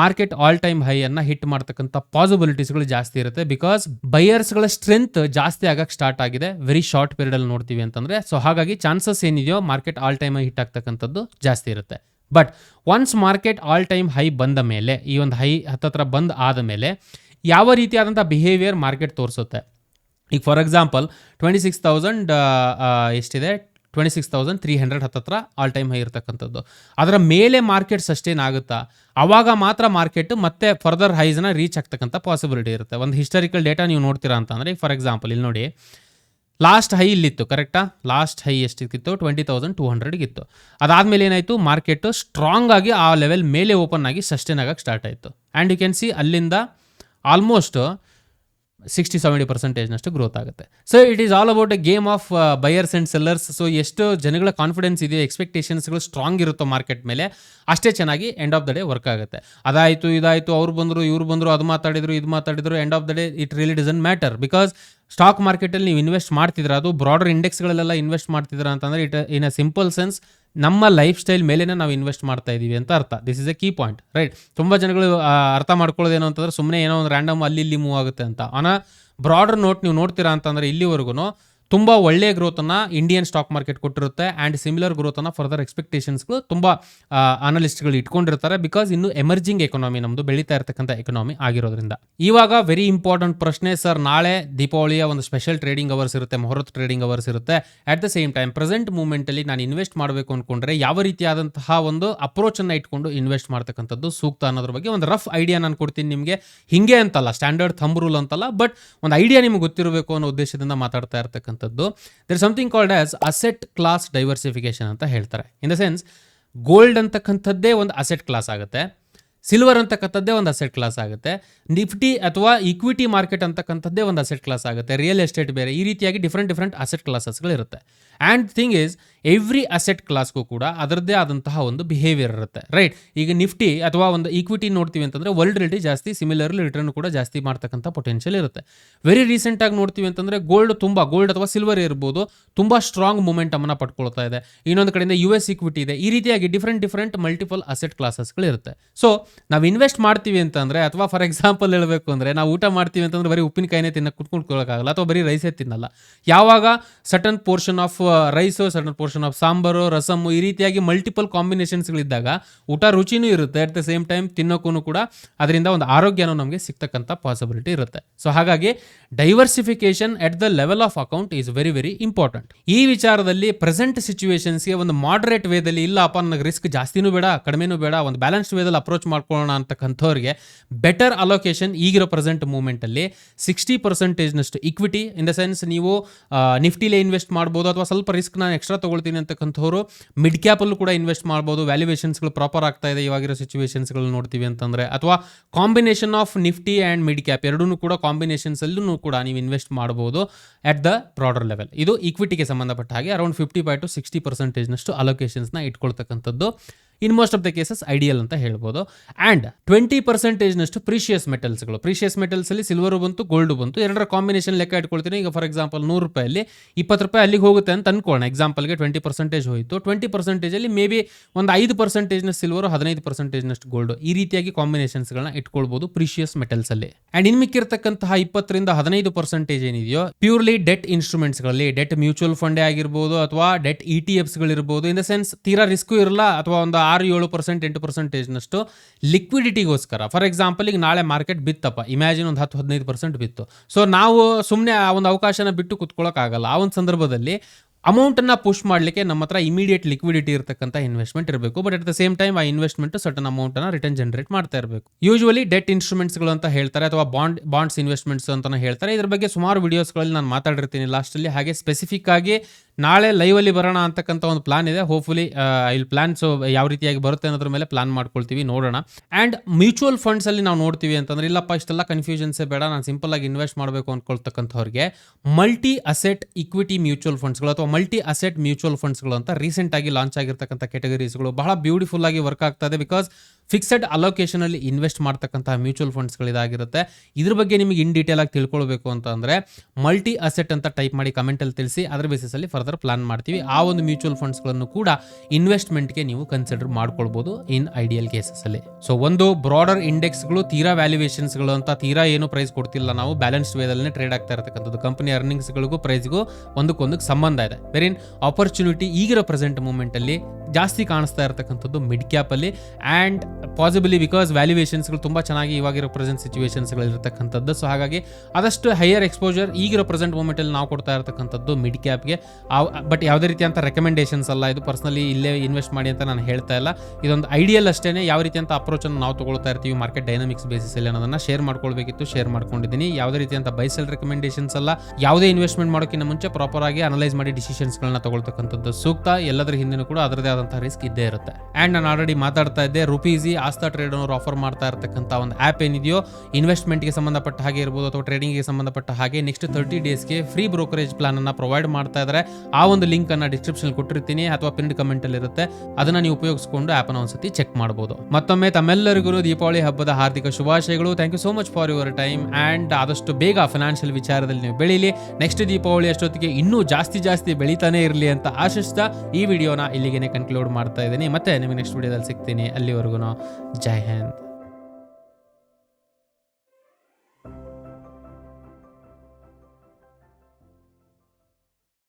ಮಾರ್ಕೆಟ್ ಆಲ್ ಟೈಮ್ ಹೈಯನ್ನು ಹಿಟ್ ಮಾಡ್ತಕ್ಕಂಥ ಪಾಸಿಬಿಲಿಟೀಸ್ಗಳು ಜಾಸ್ತಿ ಇರುತ್ತೆ. ಬಿಕಾಸ್ ಬೈಯರ್ಸ್ಗಳ ಸ್ಟ್ರೆಂತ್ ಜಾಸ್ತಿ ಆಗಕ್ಕೆ ಸ್ಟಾರ್ಟ್ ಆಗಿದೆ. ವೆರಿ ಶಾರ್ಟ್ ಪೀರಿಯಡಲ್ಲಿ ನೋಡ್ತೀವಿ ಅಂತಂದರೆ. ಸೊ ಹಾಗಾಗಿ ಚಾನ್ಸಸ್ ಏನಿದೆಯೋ ಮಾರ್ಕೆಟ್ ಆಲ್ ಟೈಮ್ ಹಿಟ್ ಆಗ್ತಕ್ಕಂಥದ್ದು ಜಾಸ್ತಿ ಇರುತ್ತೆ. But once market all time high ಬಂದ ಮೇಲೆ, ಈ ಒಂದು ಹೈ ಹತ್ತತ್ರ ಬಂದ್ ಆದ ಮೇಲೆ, ಯಾವ ರೀತಿಯಾದಂಥ ಬಿಹೇವಿಯರ್ ಮಾರ್ಕೆಟ್ ತೋರಿಸುತ್ತೆ? ಈಗ for example twenty six thousand ಎಷ್ಟಿದೆ? Twenty six thousand three hundred ಹತ್ತತ್ರ ಆಲ್ ಟೈಮ್ ಹೈ ಇರತಕ್ಕಂಥದ್ದು. ಅದರ ಮೇಲೆ ಮಾರ್ಕೆಟ್ ಸಸ್ಟೈನ್ ಆಗುತ್ತಾ? ಆವಾಗ ಮಾತ್ರ ಮಾರ್ಕೆಟ್ ಮತ್ತೆ ಫರ್ದರ್ ಹೈಸ್ನ ರೀಚ್ ಆಗ್ತಕ್ಕಂಥ ಪಾಸಿಬಿಲಿಟಿ ಇರುತ್ತೆ. ಒಂದು ಹಿಸ್ಟಾರಿಕಲ್ ಡೇಟಾ ನೀವು ನೋಡ್ತೀರಾ ಅಂತಂದರೆ ಫಾರ್ ಎಕ್ಸಾಂಪಲ್ ಇಲ್ಲಿ ನೋಡಿ ಲಾಸ್ಟ್ ಹೈ ಇಲ್ಲಿತ್ತು ಕರೆಕ್ಟಾ ಲಾಸ್ಟ್ ಹೈ ಎಷ್ಟಿತ್ತು ಟ್ವೆಂಟಿ ತೌಸಂಡ್ ಟೂ ಹಂಡ್ರೆಡ್ಗಿತ್ತು ಅದಾದಮೇಲೆ ಏನಾಯಿತು? ಮಾರ್ಕೆಟು ಸ್ಟ್ರಾಂಗ್ ಆಗಿ ಆ ಲೆವೆಲ್ ಮೇಲೆ ಓಪನ್ ಆಗಿ ಸಸ್ಟೈನ್ ಆಗಕ್ಕೆ ಸ್ಟಾರ್ಟ್ ಆಯಿತು. ಆ್ಯಂಡ್ ಯು ಕ್ಯಾನ್ ಸಿ ಅಲ್ಲಿಂದ ಆಲ್ಮೋಸ್ಟ್ ಸಿಕ್ಸ್ಟಿ ಸೆವೆಂಟಿ ಪರ್ಸೆಂಟೇಜ್ನಷ್ಟು ಗ್ರೋತ್ ಆಗುತ್ತೆ. So it is all about a game of buyers and sellers so ಎಷ್ಟು ಜನಗಳ ಕಾನ್ಫಿಡೆನ್ಸ್ ಇದೆಯೋ ಎಕ್ಸ್ಪೆಕ್ಟೇಷನ್ಸ್ಗಳು ಸ್ಟ್ರಾಂಗ್ ಇರುತ್ತೋ ಮಾರ್ಕೆಟ್ ಮೇಲೆ, ಅಷ್ಟೇ ಚೆನ್ನಾಗಿ end of the day work ಆಗುತ್ತೆ. ಅದಾಯಿತು, ಇದಾಯಿತು, ಅವ್ರು ಬಂದರು, ಇವ್ರು ಬಂದರು, ಅದು ಮಾತಾಡಿದ್ರು, ಇದು ಮಾತಾಡಿದ್ರು end of the day it really doesn't matter because stock ಮಾರ್ಕೆಟಲ್ಲಿ ನೀವು ಇನ್ವೆಸ್ಟ್ ಮಾಡ್ತಿದ್ರೆ, ಅದು ಬ್ರಾಡರ್ ಇಂಡೆಕ್ಸ್ಗಳಲ್ಲೆಲ್ಲ ಇನ್ವೆಸ್ಟ್ ಮಾಡ್ತಿದ್ದೀರಾ ಅಂತಂದರೆ it in a simple sense ನಮ್ಮ ಲೈಫ್ ಸ್ಟೈಲ್ ಮೇಲೇನೆ ನಾವು ಇನ್ವೆಸ್ಟ್ ಮಾಡ್ತಾ ಇದ್ದೀವಿ ಅಂತ ಅರ್ಥ. This is a key point right ತುಂಬ ಜನಗಳು ಅರ್ಥ ಮಾಡ್ಕೊಳ್ಳೋದೇನು ಅಂತಂದ್ರೆ ಸುಮ್ಮನೆ ಏನೋ ಒಂದು ರ್ಯಾಂಡಮ್ ಅಲ್ಲಿ ಇಲ್ಲಿ ಮೂವ್ ಆಗುತ್ತೆ ಅಂತ. ಆನ ಬ್ರಾಡರ್ ನೋಟ್ ನೀವು ನೋಡ್ತೀರಾ ಅಂತಂದರೆ ಇಲ್ಲಿವರೆಗೂ ತುಂಬ ಒಳ್ಳೆಯ ಗ್ರೋತನ್ನು ಇಂಡಿಯನ್ ಸ್ಟಾಕ್ ಮಾರ್ಕೆಟ್ ಕೊಟ್ಟಿರುತ್ತೆ ಆ್ಯಂಡ್ ಸಿಮಿಲರ್ ಗ್ರೋತನ್ನು ಫರ್ದರ್ ಎಕ್ಸ್ಪೆಕ್ಟೇಷನ್ಸ್ಗಳು ತುಂಬ ಅನಲಿಸ್ಟ್ಗಳು ಇಟ್ಕೊಂಡಿರ್ತಾರೆ ಬಿಕಾಸ್ ಇನ್ನು ಎಮರ್ಜಿಂಗ್ ಎಕನಾಮಿ ನಮ್ಮದು ಬೆಳೀತಾ ಇರತಕ್ಕಂಥ ಎಕನಾಮಿ ಆಗಿರೋದ್ರಿಂದ. ಇವಾಗ ವೆರಿ ಇಂಪಾರ್ಟೆಂಟ್ ಪ್ರಶ್ನೆ ಸರ್ ನಾಳೆ ದೀಪಾವಳಿಯ ಒಂದು ಸ್ಪೆಷಲ್ ಟ್ರೇಡಿಂಗ್ ಅವರ್ಸ್ ಇರುತ್ತೆ, ಮುಹೂರ್ತ ಟ್ರೇಡಿಂಗ್ ಅವರ್ಸ್ ಇರುತ್ತೆ. At the same time present ಮೂಮೆಂಟಲ್ಲಿ ನಾನು ಇನ್ವೆಸ್ಟ್ ಮಾಡಬೇಕು ಅಂದ್ಕೊಂಡ್ರೆ ಯಾವ ರೀತಿಯಾದಂತಹ ಒಂದು ಅಪ್ರೋಚನ್ನು ಇಟ್ಕೊಂಡು ಇನ್ವೆಸ್ಟ್ ಮಾಡ್ತಕ್ಕಂಥದ್ದು ಸೂಕ್ತ ಅನ್ನೋದ್ರ ಬಗ್ಗೆ ಒಂದು ರಫ್ ಐಡಿಯಾ ನಾನು ಕೊಡ್ತೀನಿ ನಿಮಗೆ. ಹಿಂಗೆ ಅಂತಲ್ಲ ಸ್ಟ್ಯಾಂಡರ್ಡ್ ಥಂಬ್ ರೂಲ್ ಅಂತಲ್ಲ ಬಟ್ ಒಂದು ಐಡಿಯಾ ನಿಮ್ಗೆ ಗೊತ್ತಿರಬೇಕು ಅನ್ನೋ ಉದ್ದೇಶದಿಂದ ಮಾತಾಡ್ತಾ ಇರ್ತಕ್ಕಂಥದ್ದು. ಇರ್ತಕ್ಕಂಥದ್ದು there something called as asset class diversification ಅಂತ ಹೇಳ್ತಾರೆ. ಇನ್ ದ ಸೆನ್ಸ್ ಗೋಲ್ಡ್ ಅಂತಕ್ಕಂಥದ್ದೇ ಒಂದು ಅಸೆಟ್ ಕ್ಲಾಸ್ ಆಗುತ್ತೆ. ಸಿಲ್ವರ್ ಅಂತಕ್ಕಂಥದ್ದೇ ಒಂದು ಅಸೆಟ್ ಕ್ಲಾಸ್ ಆಗುತ್ತೆ. ನಿಫ್ಟಿ ಅಥವಾ ಇಕ್ವಿಟಿ ಮಾರ್ಕೆಟ್ ಅಂತಕ್ಕಂಥದ್ದೇ ಒಂದು ಅಸೆಟ್ ಕ್ಲಾಸ್ ಆಗುತ್ತೆ. ರಿಯಲ್ ಎಸ್ಟೇಟ್ ಬೇರೆ ಈ ರೀತಿಯಾಗಿ different different asset ಕ್ಲಾಸಸ್ಗಳಿರುತ್ತೆ and thing is every asset ಕ್ಲಾಸ್ಗೂ ಕೂಡ ಅದರದ್ದೇ ಆದಂತಹ ಒಂದು ಬಿಹೇವಿಯರ್ ಇರುತ್ತೆ ರೈಟ್ ಈಗ ನಿಫ್ಟಿ ಅಥವಾ ಒಂದು ಈಕ್ವಿಟಿ ನೋಡ್ತೀವಿ ಅಂತಂದರೆ ವರ್ಲ್ಡ್ ಜಾಸ್ತಿ ಸಿಮಿಲರ್ಲಿ ರಿಟರ್ನ್ ಕೂಡ ಜಾಸ್ತಿ ಮಾಡ್ತಕ್ಕಂಥ ಪೊಟೆನ್ಷಿಯಲ್ ಇರುತ್ತೆ. ವೆರಿ ರೀಸೆಂಟಾಗಿ ನೋಡ್ತೀವಿ ಅಂತಂದರೆ ಗೋಲ್ಡ್ ತುಂಬ ಗೋಲ್ಡ್ ಅಥವಾ ಸಿಲ್ವರ್ ಇರ್ಬೋದು, ತುಂಬ ಸ್ಟ್ರಾಂಗ್ ಮೂಮೆಂಟಮನ್ನು ಪಡ್ಕೊಳ್ತಾ ಇದೆ. ಇನ್ನೊಂದು ಕಡೆಯಿಂದ ಯು ಎಸ್ ಇಕ್ವಿಟಿ ಇದೆ. ಈ ರೀತಿಯಾಗಿ ಡಿಫ್ರೆಂಟ್ ಡಿಫ್ರೆಂಟ್ ಮಲ್ಟಿಪಲ್ ಅಸೆಟ್ ಕ್ಲಾಸಸ್ಗಳಿರುತ್ತೆ ಸೊ ನಾವು ಇನ್ವೆಸ್ಟ್ ಮಾಡ್ತೀವಿ ಅಂತಂದರೆ, ಅಥವಾ ಫಾರ್ ಎಕ್ಸಾಂಪಲ್ ಹೇಳಬೇಕು ಅಂದರೆ, ನಾವು ಊಟ ಮಾಡ್ತೀವಿ ಅಂತಂದ್ರೆ ಬರೀ ಉಪ್ಪಿನಕಾಯಿನೇ ತಿನ್ನಕ್ಕೆ ಕುತ್ಕೊಂಡ್ಕೊಳ್ಳೋಕ್ಕಾಗಲ್ಲ ಅಥವಾ ಬರೀ ರೈಸೇ ತಿನ್ನಲ್ಲ. ಯಾವಾಗ certain portion of rice certain portion of sambar rasam ಈ ರೀತಿಯಾಗಿ ಮಲ್ಟಿಪಲ್ ಕಾಂಬಿನೇಷನ್ಸ್ಗಳಿದ್ದಾಗ ಊಟ ರುಚಿನೂ ಇರುತ್ತೆ. ಅಟ್ ದ ಸೇಮ್ ಟೈಮ್ ತಿನ್ನೋಕ್ಕೂ ಕೂಡ ಅದರಿಂದ ಒಂದು ಆರೋಗ್ಯನೂ ನಮಗೆ ಸಿಗ್ತಕ್ಕಂಥ ಪಾಸಿಬಿಲಿಟಿ ಇರುತ್ತೆ. ಸೊ ಹಾಗಾಗಿ diversification at the level of account is very very important ಈ ವಿಚಾರದಲ್ಲಿ ಪ್ರೆಸೆಂಟ್ ಸಿಚುವೇಶನ್ಸ್ಗೆ ಒಂದು ಮಾಡರೇಟ್ ವೇದಲ್ಲಿ ಇಲ್ಲಪ್ಪ ನನಗೆ ರಿಸ್ಕ್ ಜಾಸ್ತಿನೂ ಬೇಡ, ಕಡಿಮೆನೂ ಬೇಡ, ಒಂದು ಬ್ಯಾಲೆನ್ಸ್ಡ್ ವೇದಲ್ಲಿ ಅಪ್ರೋಚ್ ಮಾಡ್ಕೊಳ್ಳೋಣ ಅಂತಕ್ಕಂಥವ್ರಿಗೆ ಬೆಟರ್ ಅಲೋಕೇಶನ್ ಈಗಿರೋ ಪ್ರೆಸೆಂಟ್ ಮೂಮೆಂಟಲ್ಲಿ ಸಿಕ್ಸ್ಟಿ ಪರ್ಸೆಂಟೇಜ್ನಷ್ಟು ಇಕ್ವಿಟಿ ಇನ್ ದ ಸೆನ್ಸ್ ನೀವು ನಿಫ್ಟಿಲೇ ಇನ್ವೆಸ್ಟ್ ಮಾಡ್ಬೋದು ಅಥವಾ ಸ್ವಲ್ಪ ರಿಸ್ಕ್ ನಾನು ಎಕ್ಸ್ಟ್ರಾ ತೊಗೊಳ್ತೀನಿ ಅಂತಕ್ಕಂಥವ್ರು ಮಿಡ್ ಕ್ಯಾಪಲ್ಲೂ ಕೂಡ ಇನ್ವೆಸ್ಟ್ ಮಾಡ್ಬೋದು. ವ್ಯಾಲ್ಯೂಯೇಷನ್ಸ್ಗಳು ಪ್ರಾಪರ್ ಆಗ್ತಾ ಇದೆ. ಇವಾಗಿರೋ ಸಿಚುವೇಷನ್ಸ್ಗಳು ನೋಡ್ತೀವಿ ಅಂತಂದರೆ. ಅಥವಾ combination of Nifty and mid cap ಎರಡೂ ಕೂಡ ಕಾಂಬಿನೇಷನ್ಸಲ್ಲೂ ಕೂಡ ನೀವು ಇನ್ವೆಸ್ಟ್ ಮಾಡ್ಬೋದು ಅಟ್ ದ ಬ್ರಾಡರ್ ಲೆವೆಲ್ ಇದು ಇಕ್ವಿಟಿಗೆ ಸಂಬಂಧಪಟ್ಟ ಹಾಗೆ around fifty five to sixty ಪರ್ಸೆಂಟೇಜ್ನಷ್ಟು ಅಲೋಕೇಶನ್ಸ್ನ ಇಟ್ಕೊಳ್ತಕ್ಕಂಥದ್ದು. In most of the cases ideal ಅಂತ ಹೇಳ್ಬೋದು. ಆ್ಯಂಡ್ ಟ್ವೆಂಟಿ ಪರ್ಸೆಂಟೇಜ್ನಷ್ಟು ಪ್ರೀಶಿಯಸ್ ಮೆಟಲ್ಸ್ಗಳು. ಪ್ರೀಶಿಯಸ್ ಮೆಟಲ್ಸಲ್ಲಿ ಸಿಲ್ವರು ಬಂತು, ಗೋಲ್ಡ್ ಬಂತು. ಎರಡರ ಕಾಂಬಿನೇಷನ್ ಲೆಕ್ಕ ಇಟ್ಕೊಳ್ತೀನಿ. ಈಗ ಫಾರ್ ಎಕ್ಸಾಂಪಲ್ ನೂರು ರೂಪಾಯಲ್ಲಿ ಇಪ್ಪತ್ತು ರೂಪಾಯಿ ಅಲ್ಲಿಗೆ ಹೋಗುತ್ತೆ ಅಂತ ಅನ್ಕೊಳ್ಳೋಣ ಎಕ್ಸಾಂಪಲ್ಗೆ ಟ್ವೆಂಟಿ ಪರ್ಸೆಂಟೇಜ್ ಹೋಯಿತು. ಟ್ವೆಂಟಿ ಪರ್ಸೆಂಟೇಜಲ್ಲಿ ಮೇ ಬಿ ಒಂದು ಐದು ಪರ್ಸೆಂಟೇಜ್ನ ಸಿಲ್ವರು, ಹದಿನೈದು ಪರ್ಸೆಂಟೇಜ್ನಷ್ಟು ಗೋಲ್ಡ್ ಈ ರೀತಿಯಾಗಿ ಕಾಂಬಿನೇಷನ್ಸ್ಗಳನ್ನ ಇಟ್ಕೊಳ್ಬೋದು ಪ್ರೀಶಿಯಸ್ ಮೆಟಲ್ಸಲ್ಲಿ. ಆ್ಯಂಡ್ ಇನ್ನು ಮಿಕ್ಕಿರ್ತಕ್ಕಂತಹ ಇಪ್ಪತ್ತರಿಂದ ಹದಿನೈದು ಪರ್ಸೆಂಟೇಜ್ ಏನಿದೆಯೋ, ಪ್ಯೂರ್ಲಿ ಡೆಟ್ ಇನ್ಸ್ಟ್ರೂಮೆಂಟ್ಸ್ಗಳಲ್ಲಿ ಡೆಟ್ ಮ್ಯೂಚುವಲ್ ಫಂಡೇ ಆಗಿರ್ಬೋದು ಅಥವಾ ಡೆಟ್ ಇ ಟಿ ಎಫ್ಸ್ಗಳಿರ್ಬೋದು. ಇನ್ ದ ಸೆನ್ಸ್ ತೀರಾ ರಿಸ್ಕು ಇರಲ್ಲ ಅಥವಾ ಒಂದು ಆರು ಏಳು ಪರ್ಸೆಂಟ್ ಎಂಟು ಪರ್ಸೆಂಟೇಜ್ನಷ್ಟು ಲಿಕ್ವಿಡಿಟಿಗೋಸ್ಕರ ಫಾರ್ ಎಕ್ಸಾಂಪಲ್ ಈಗ ನಾಳೆ ಮಾರ್ಕೆಟ್ ಬಿತ್ತಪ್ಪ. ಇಮ್ಯಾಜಿನ್ ಒಂದು ಹತ್ತು ಹದಿನೈದು ಪರ್ಸೆಂಟ್ ಬಿತ್ತು. ಸೊ ನಾವು ಸುಮ್ಮನೆ ಆ ಒಂದು ಅವಕಾಶನ ಬಿಟ್ಟು ಕುತ್ಕೊಳ್ಳೋಕ್ಕಾಗಲ್ಲ ಆ ಒಂದು ಸಂದರ್ಭದಲ್ಲಿ ಅಮೌಂಟನ್ನು ಪುಷ್ ಮಾಡಲಿಕ್ಕೆ ನಮ್ಮ ಹತ್ರ ಇಮಿಡಿಯೇಟ್ ಲಿಕ್ವಿಡಿಟಿ ಇರತಕ್ಕಂಥ ಇನ್ವೆಸ್ಟ್ಮೆಂಟ್ ಇರಬೇಕು. But at the same time ಆ ಇನ್ವೆಸ್ಟ್ಮೆಂಟ್ ಸಟನ್ ಅಮೌಂಟನ್ನು ರಿಟರ್ನ್ ಜನರೇಟ್ ಮಾಡ್ತಾ ಇರಬೇಕು. ಯೂಶುವಲಿ ಡೆಟ್ ಇನ್ಸ್ಟ್ರೂಮೆಂಟ್ಸ್ಗಳು ಅಂತ ಹೇಳ್ತಾರೆ, ಅಥವಾ ಬಾಂಡ್ ಬಾಂಡ್ಸ್ ಇನ್ವೆಸ್ಟ್ಮೆಂಟ್ಸ್ ಅಂತ ಹೇಳ್ತಾರೆ. ಇದ್ರ ಬಗ್ಗೆ ಸುಮಾರು ವಿಡಿಯೋಸ್ಗಳಲ್ಲಿ ನಾನು ಮಾತಾಡಿರ್ತೀನಿ ಲಾಸ್ಟಲ್ಲಿ ಹಾಗೆ ಸ್ಪೆಸಿಫಿಕ್ ಆಗಿ ನಾಳೆ ಲೈವಲ್ಲಿ ಬರೋಣ ಅಂತಕ್ಕಂಥ ಒಂದು ಪ್ಲಾನ್ ಇದೆ. ಹೋಪ್ಫುಲಿ ಇಲ್ಲಿ ಪ್ಲಾನ್ಸ್ ಯಾವ ರೀತಿಯಾಗಿ ಬರುತ್ತೆ ಅನ್ನೋದ್ರ ಮೇಲೆ ಪ್ಲಾನ್ ಮಾಡ್ಕೊಳ್ತೀವಿ, ನೋಡೋಣ. ಆ್ಯಂಡ್ ಮ್ಯೂಚುವಲ್ ಫಂಡ್ಸಲ್ಲಿ ನಾವು ನೋಡ್ತೀವಿ ಅಂತಂದ್ರೆ, ಇಲ್ಲಪ್ಪ, ಇಷ್ಟೆಲ್ಲ ಕನ್ಫ್ಯೂಷನ್ಸೇ ಬೇಡ, ನಾನು ಸಿಂಪಲ್ಲಾಗಿ ಇನ್ವೆಸ್ಟ್ ಮಾಡಬೇಕು ಅಂದ್ಕೊಳ್ತಕ್ಕಂಥವ್ರಿಗೆ ಮಲ್ಟಿ ಅಸೆಟ್ ಇಕ್ವಿಟಿ ಮ್ಯೂಚುವಲ್ ಫಂಡ್ಸ್ಗಳು ಅಥವಾ ಮಲ್ಟಿ ಅಸೆಟ್ ಮ್ಯೂಚುವಲ್ ಫಂಡ್ಸ್ಗಳು ಅಂತ ರೀಸೆಂಟಾಗಿ ಲಾಂಚ್ ಆಗಿರ್ತಕ್ಕಂಥ ಕೆಟಗರೀಸ್ಗಳು ಬಹಳ ಬ್ಯೂಟಿಫುಲ್ ಆಗಿ ವರ್ಕ್ ಆಗ್ತಾ ಇದೆ ಬಿಕಾಸ್ ಫಿಕ್ಸೆಡ್ ಅಲೋಕೇಶನಲ್ಲಿ ಇನ್ವೆಸ್ಟ್ ಮಾಡ್ತಕ್ಕಂತಹ ಮ್ಯೂಚುವಲ್ ಫಂಡ್ಸ್ಗಳಿದಾಗಿರುತ್ತೆ ಇದ್ರ ಬಗ್ಗೆ ನಿಮಗೆ ಇನ್ ಡೀಟೇಲ್ ಆಗಿ ತಿಳ್ಕೊಳ್ಬೇಕು ಅಂತ ಅಂದರೆ ಮಲ್ಟಿ ಅಸೆಟ್ ಅಂತ ಟೈಪ್ ಮಾಡಿ ಕಮೆಂಟಲ್ಲಿ ತಿಳಿಸಿ, ಅದರ ಬೇಸಿಸಲ್ಲಿ ಫರ್ದರ್ ಪ್ಲಾನ್ ಮಾಡ್ತೀವಿ. ಆ ಒಂದು ಮ್ಯೂಚುವಲ್ ಫಂಡ್ಸ್ಗಳನ್ನು ಕೂಡ ಇನ್ವೆಸ್ಟ್ಮೆಂಟ್ಗೆ ನೀವು ಕನ್ಸಿಡರ್ ಮಾಡ್ಕೊಳ್ಬೋದು ಇನ್ ಐಡಿಯಲ್ ಕೇಸಸ್ಸಲ್ಲಿ ಸೊ ಒಂದು ಬ್ರಾಡರ್ ಇಂಡೆಕ್ಸ್ಗಳು ತೀರಾ ವ್ಯಾಲ್ಯೂಯೇಷನ್ಸ್ಗಳು ಅಂತ ತೀರಾ ಏನು ಪ್ರೈಸ್ ಕೊಡ್ತಿಲ್ಲ ನಾವು ಬ್ಯಾಲೆನ್ಸ್ ವೇದಲ್ಲೇ ಟ್ರೇಡ್ ಆಗ್ತಾ ಇರತಕ್ಕಂಥದ್ದು. ಕಂಪನಿ ಅರ್ನಿಂಗ್ಸ್ಗಳಿಗೂ ಪ್ರೈಸ್ಗೂ ಒಂದಕ್ಕೊಂದಕ್ಕೆ ಸಂಬಂಧ ಇದೆ. ವೆರಿನ್ ಆಪರ್ಚುನಿಟಿ ಈಗಿರೋ ಪ್ರೆಸೆಂಟ್ ಮೂಮೆಂಟಲ್ಲಿ ಜಾಸ್ತಿ ಕಾಣಿಸ್ತಾ ಇರತಕ್ಕಂಥದ್ದು ಮಿಡ್ ಕ್ಯಾಪಲ್ಲಿ ಆ್ಯಂಡ್ ಪಾಸಿಬಲಿ ಬಿಕಾಸ್ ವ್ಯಾಲ್ಯೂಯೇಷನ್ಸ್ಗಳು ತುಂಬ ಚೆನ್ನಾಗಿ ಇವಾಗಿರೋ ಪ್ರೆಸೆಂಟ್ ಸಿಚುವೇಷನ್ಸ್ಗಳಿರ್ತಕ್ಕಂಥದ್ದು ಸೊ ಹಾಗಾಗಿ ಆದಷ್ಟು ಹೈಯರ್ ಎಕ್ಸ್ಪೋಜರ್ ಈಗಿರೋ ಪ್ರೆಸೆಂಟ್ ಮೂಮೆಂಟಲ್ಲಿ ನಾವು ಕೊಡ್ತಾ ಇರತಕ್ಕಂಥದ್ದು ಮಿಡ್ ಕ್ಯಾಪ್ಗೆ ಬಟ್ ಯಾವುದೇ ರೀತಿಯಂಥ ರೆಕಮೆಂಡೇಷನ್ಸ್ ಅಲ್ಲ. ಇದು ಪರ್ಸ್ನಲಿ ಇಲ್ಲೇ ಇನ್ವೆಸ್ಟ್ ಮಾಡಿ ಅಂತ ನಾನು ಹೇಳ್ತಾ ಇಲ್ಲ. ಇದೊಂದು ಐಡಿಯಲ್ ಅಷ್ಟೇ ಯಾವ ರೀತಿಯಂಥ ಅಪ್ರೋಚನ್ನು ನಾವು ತೊಗೊಳ್ತಾ ಇರ್ತೀವಿ ಮಾರ್ಕೆಟ್ ಡೈನಮಿಕ್ಸ್ ಬೇಸಿಸಲ್ಲಿ ಅನ್ನೋದನ್ನು ಶೇರ್ ಮಾಡ್ಕೊಳ್ಬೇಕಿತ್ತು ಶೇರ್ ಮಾಡ್ಕೊಂಡಿದ್ದೀನಿ. ಯಾವುದೇ ರೀತಿಯಂಥ ಬೈಸೆಲ್ ರೆಕಮೆಂಡೇಷನ್ಸ್ ಅಲ್ಲ. ಯಾವುದೇ ಇನ್ವೆಸ್ಟ್ಮೆಂಟ್ ಮಾಡೋಕ್ಕಿಂತ ಮುಂಚೆ ಪ್ರಾಪರ್ ಆಗಿ ಅನಲೈಸ್ ಮಾಡಿ ಡಿಸಿಷನ್ಸ್ಗಳನ್ನ ತಗೊಳ್ತಕ್ಕಂಥದ್ದು ಸೂಕ್ತ. ಎಲ್ಲದರ ಹಿಂದೆನೂ ಕೂಡ ಅದರದೇ ಆದಂತಹ ರಿಸ್ಕ್ ಇದ್ದೇ ಇರುತ್ತೆ. ಅಂಡ್ ನಾನು ಆಲ್ರೆಡಿ ಮಾತಾಡ್ತಾ ಇದ್ದೆ ರುಪೀಸಿ ಆಸ್ತಾ ಟ್ರೇಡ್ ಅವರು ಆಫರ್ ಮಾಡ್ತಾ ಇರತಕ್ಕಂಥ ಒಂದು ಆ್ಯಪ್ ಏನಿದೆಯೋ ಇನ್ವೆಸ್ಟ್ಮೆಂಟ್ಗೆ ಸಂಬಂಧಪಟ್ಟ ಹಾಗೆ ಇರ್ಬೋದು ಅಥವಾ ಟ್ರೇಡಿಂಗ್ಗೆ ಸಂಬಂಧಪಟ್ಟ ಹಾಗೆ ನೆಕ್ಸ್ಟ್ ತರ್ಟಿ ಡೇಸ್ಗೆ ಫ್ರೀ ಬ್ರೋಕರೇಜ್ ಪ್ಲಾನ್ ಅನ್ನ ಪ್ರೊವೈಡ್ ಮಾಡ್ತಾ ಇದ್ದಾರೆ ಆ ಒಂದು ಲಿಂಕ್ ಅನ್ನ ಡಿಸ್ಕ್ರಿಪ್ಷನ್ ಕೊಟ್ಟಿರ್ತೀನಿ ಅಥವಾ ಪ್ರಿಂಟ್ ಕಮೆಂಟ್ ಅಲ್ಲಿ ಇರುತ್ತೆ. ಅದನ್ನ ನೀವು ಉಪಯೋಗಿಸಿಕೊಂಡು ಆಪ್ ಅನ್ನ ಒಂದ್ಸತಿ ಚೆಕ್ ಮಾಡಬಹುದು ಮತ್ತೊಮ್ಮೆ ತಮ್ಮೆಲ್ಲರಿಗೂ ದೀಪಾವಳಿ ಹಬ್ಬದ ಹಾರ್ದಿಕ ಶುಭಾಶಯಗಳು. Thank you so much for your time and ಆದಷ್ಟು ಬೇಗ ಫೈನಾನ್ಷಿಯಲ್ ವಿಚಾರದಲ್ಲಿ ನೀವು ಬೆಳೀಲಿ. ನೆಕ್ಸ್ಟ್ ದೀಪಾವಳಿ ಅಷ್ಟೊತ್ತಿಗೆ ಇನ್ನೂ ಜಾಸ್ತಿ ಜಾಸ್ತಿ ಬೆಳೀತಾನೆ ಇರಲಿ ಅಂತ ಆಶಿಸ್ತಾ ಈ ವಿಡಿಯೋನ ಇಲ್ಲಿಗೆ ಕನ್ಕ್ಲೂಡ್ ಮಾಡ್ತಾ ಇದ್ದೀನಿ. ಮತ್ತೆ ನಿಮಗೆ ನೆಕ್ಸ್ಟ್ ವಿಡಿಯೋದಲ್ಲಿ ಸಿಗ್ತೀನಿ. ಅಲ್ಲಿವರೆಗೂ ಜೈ ಹಿಂದ್.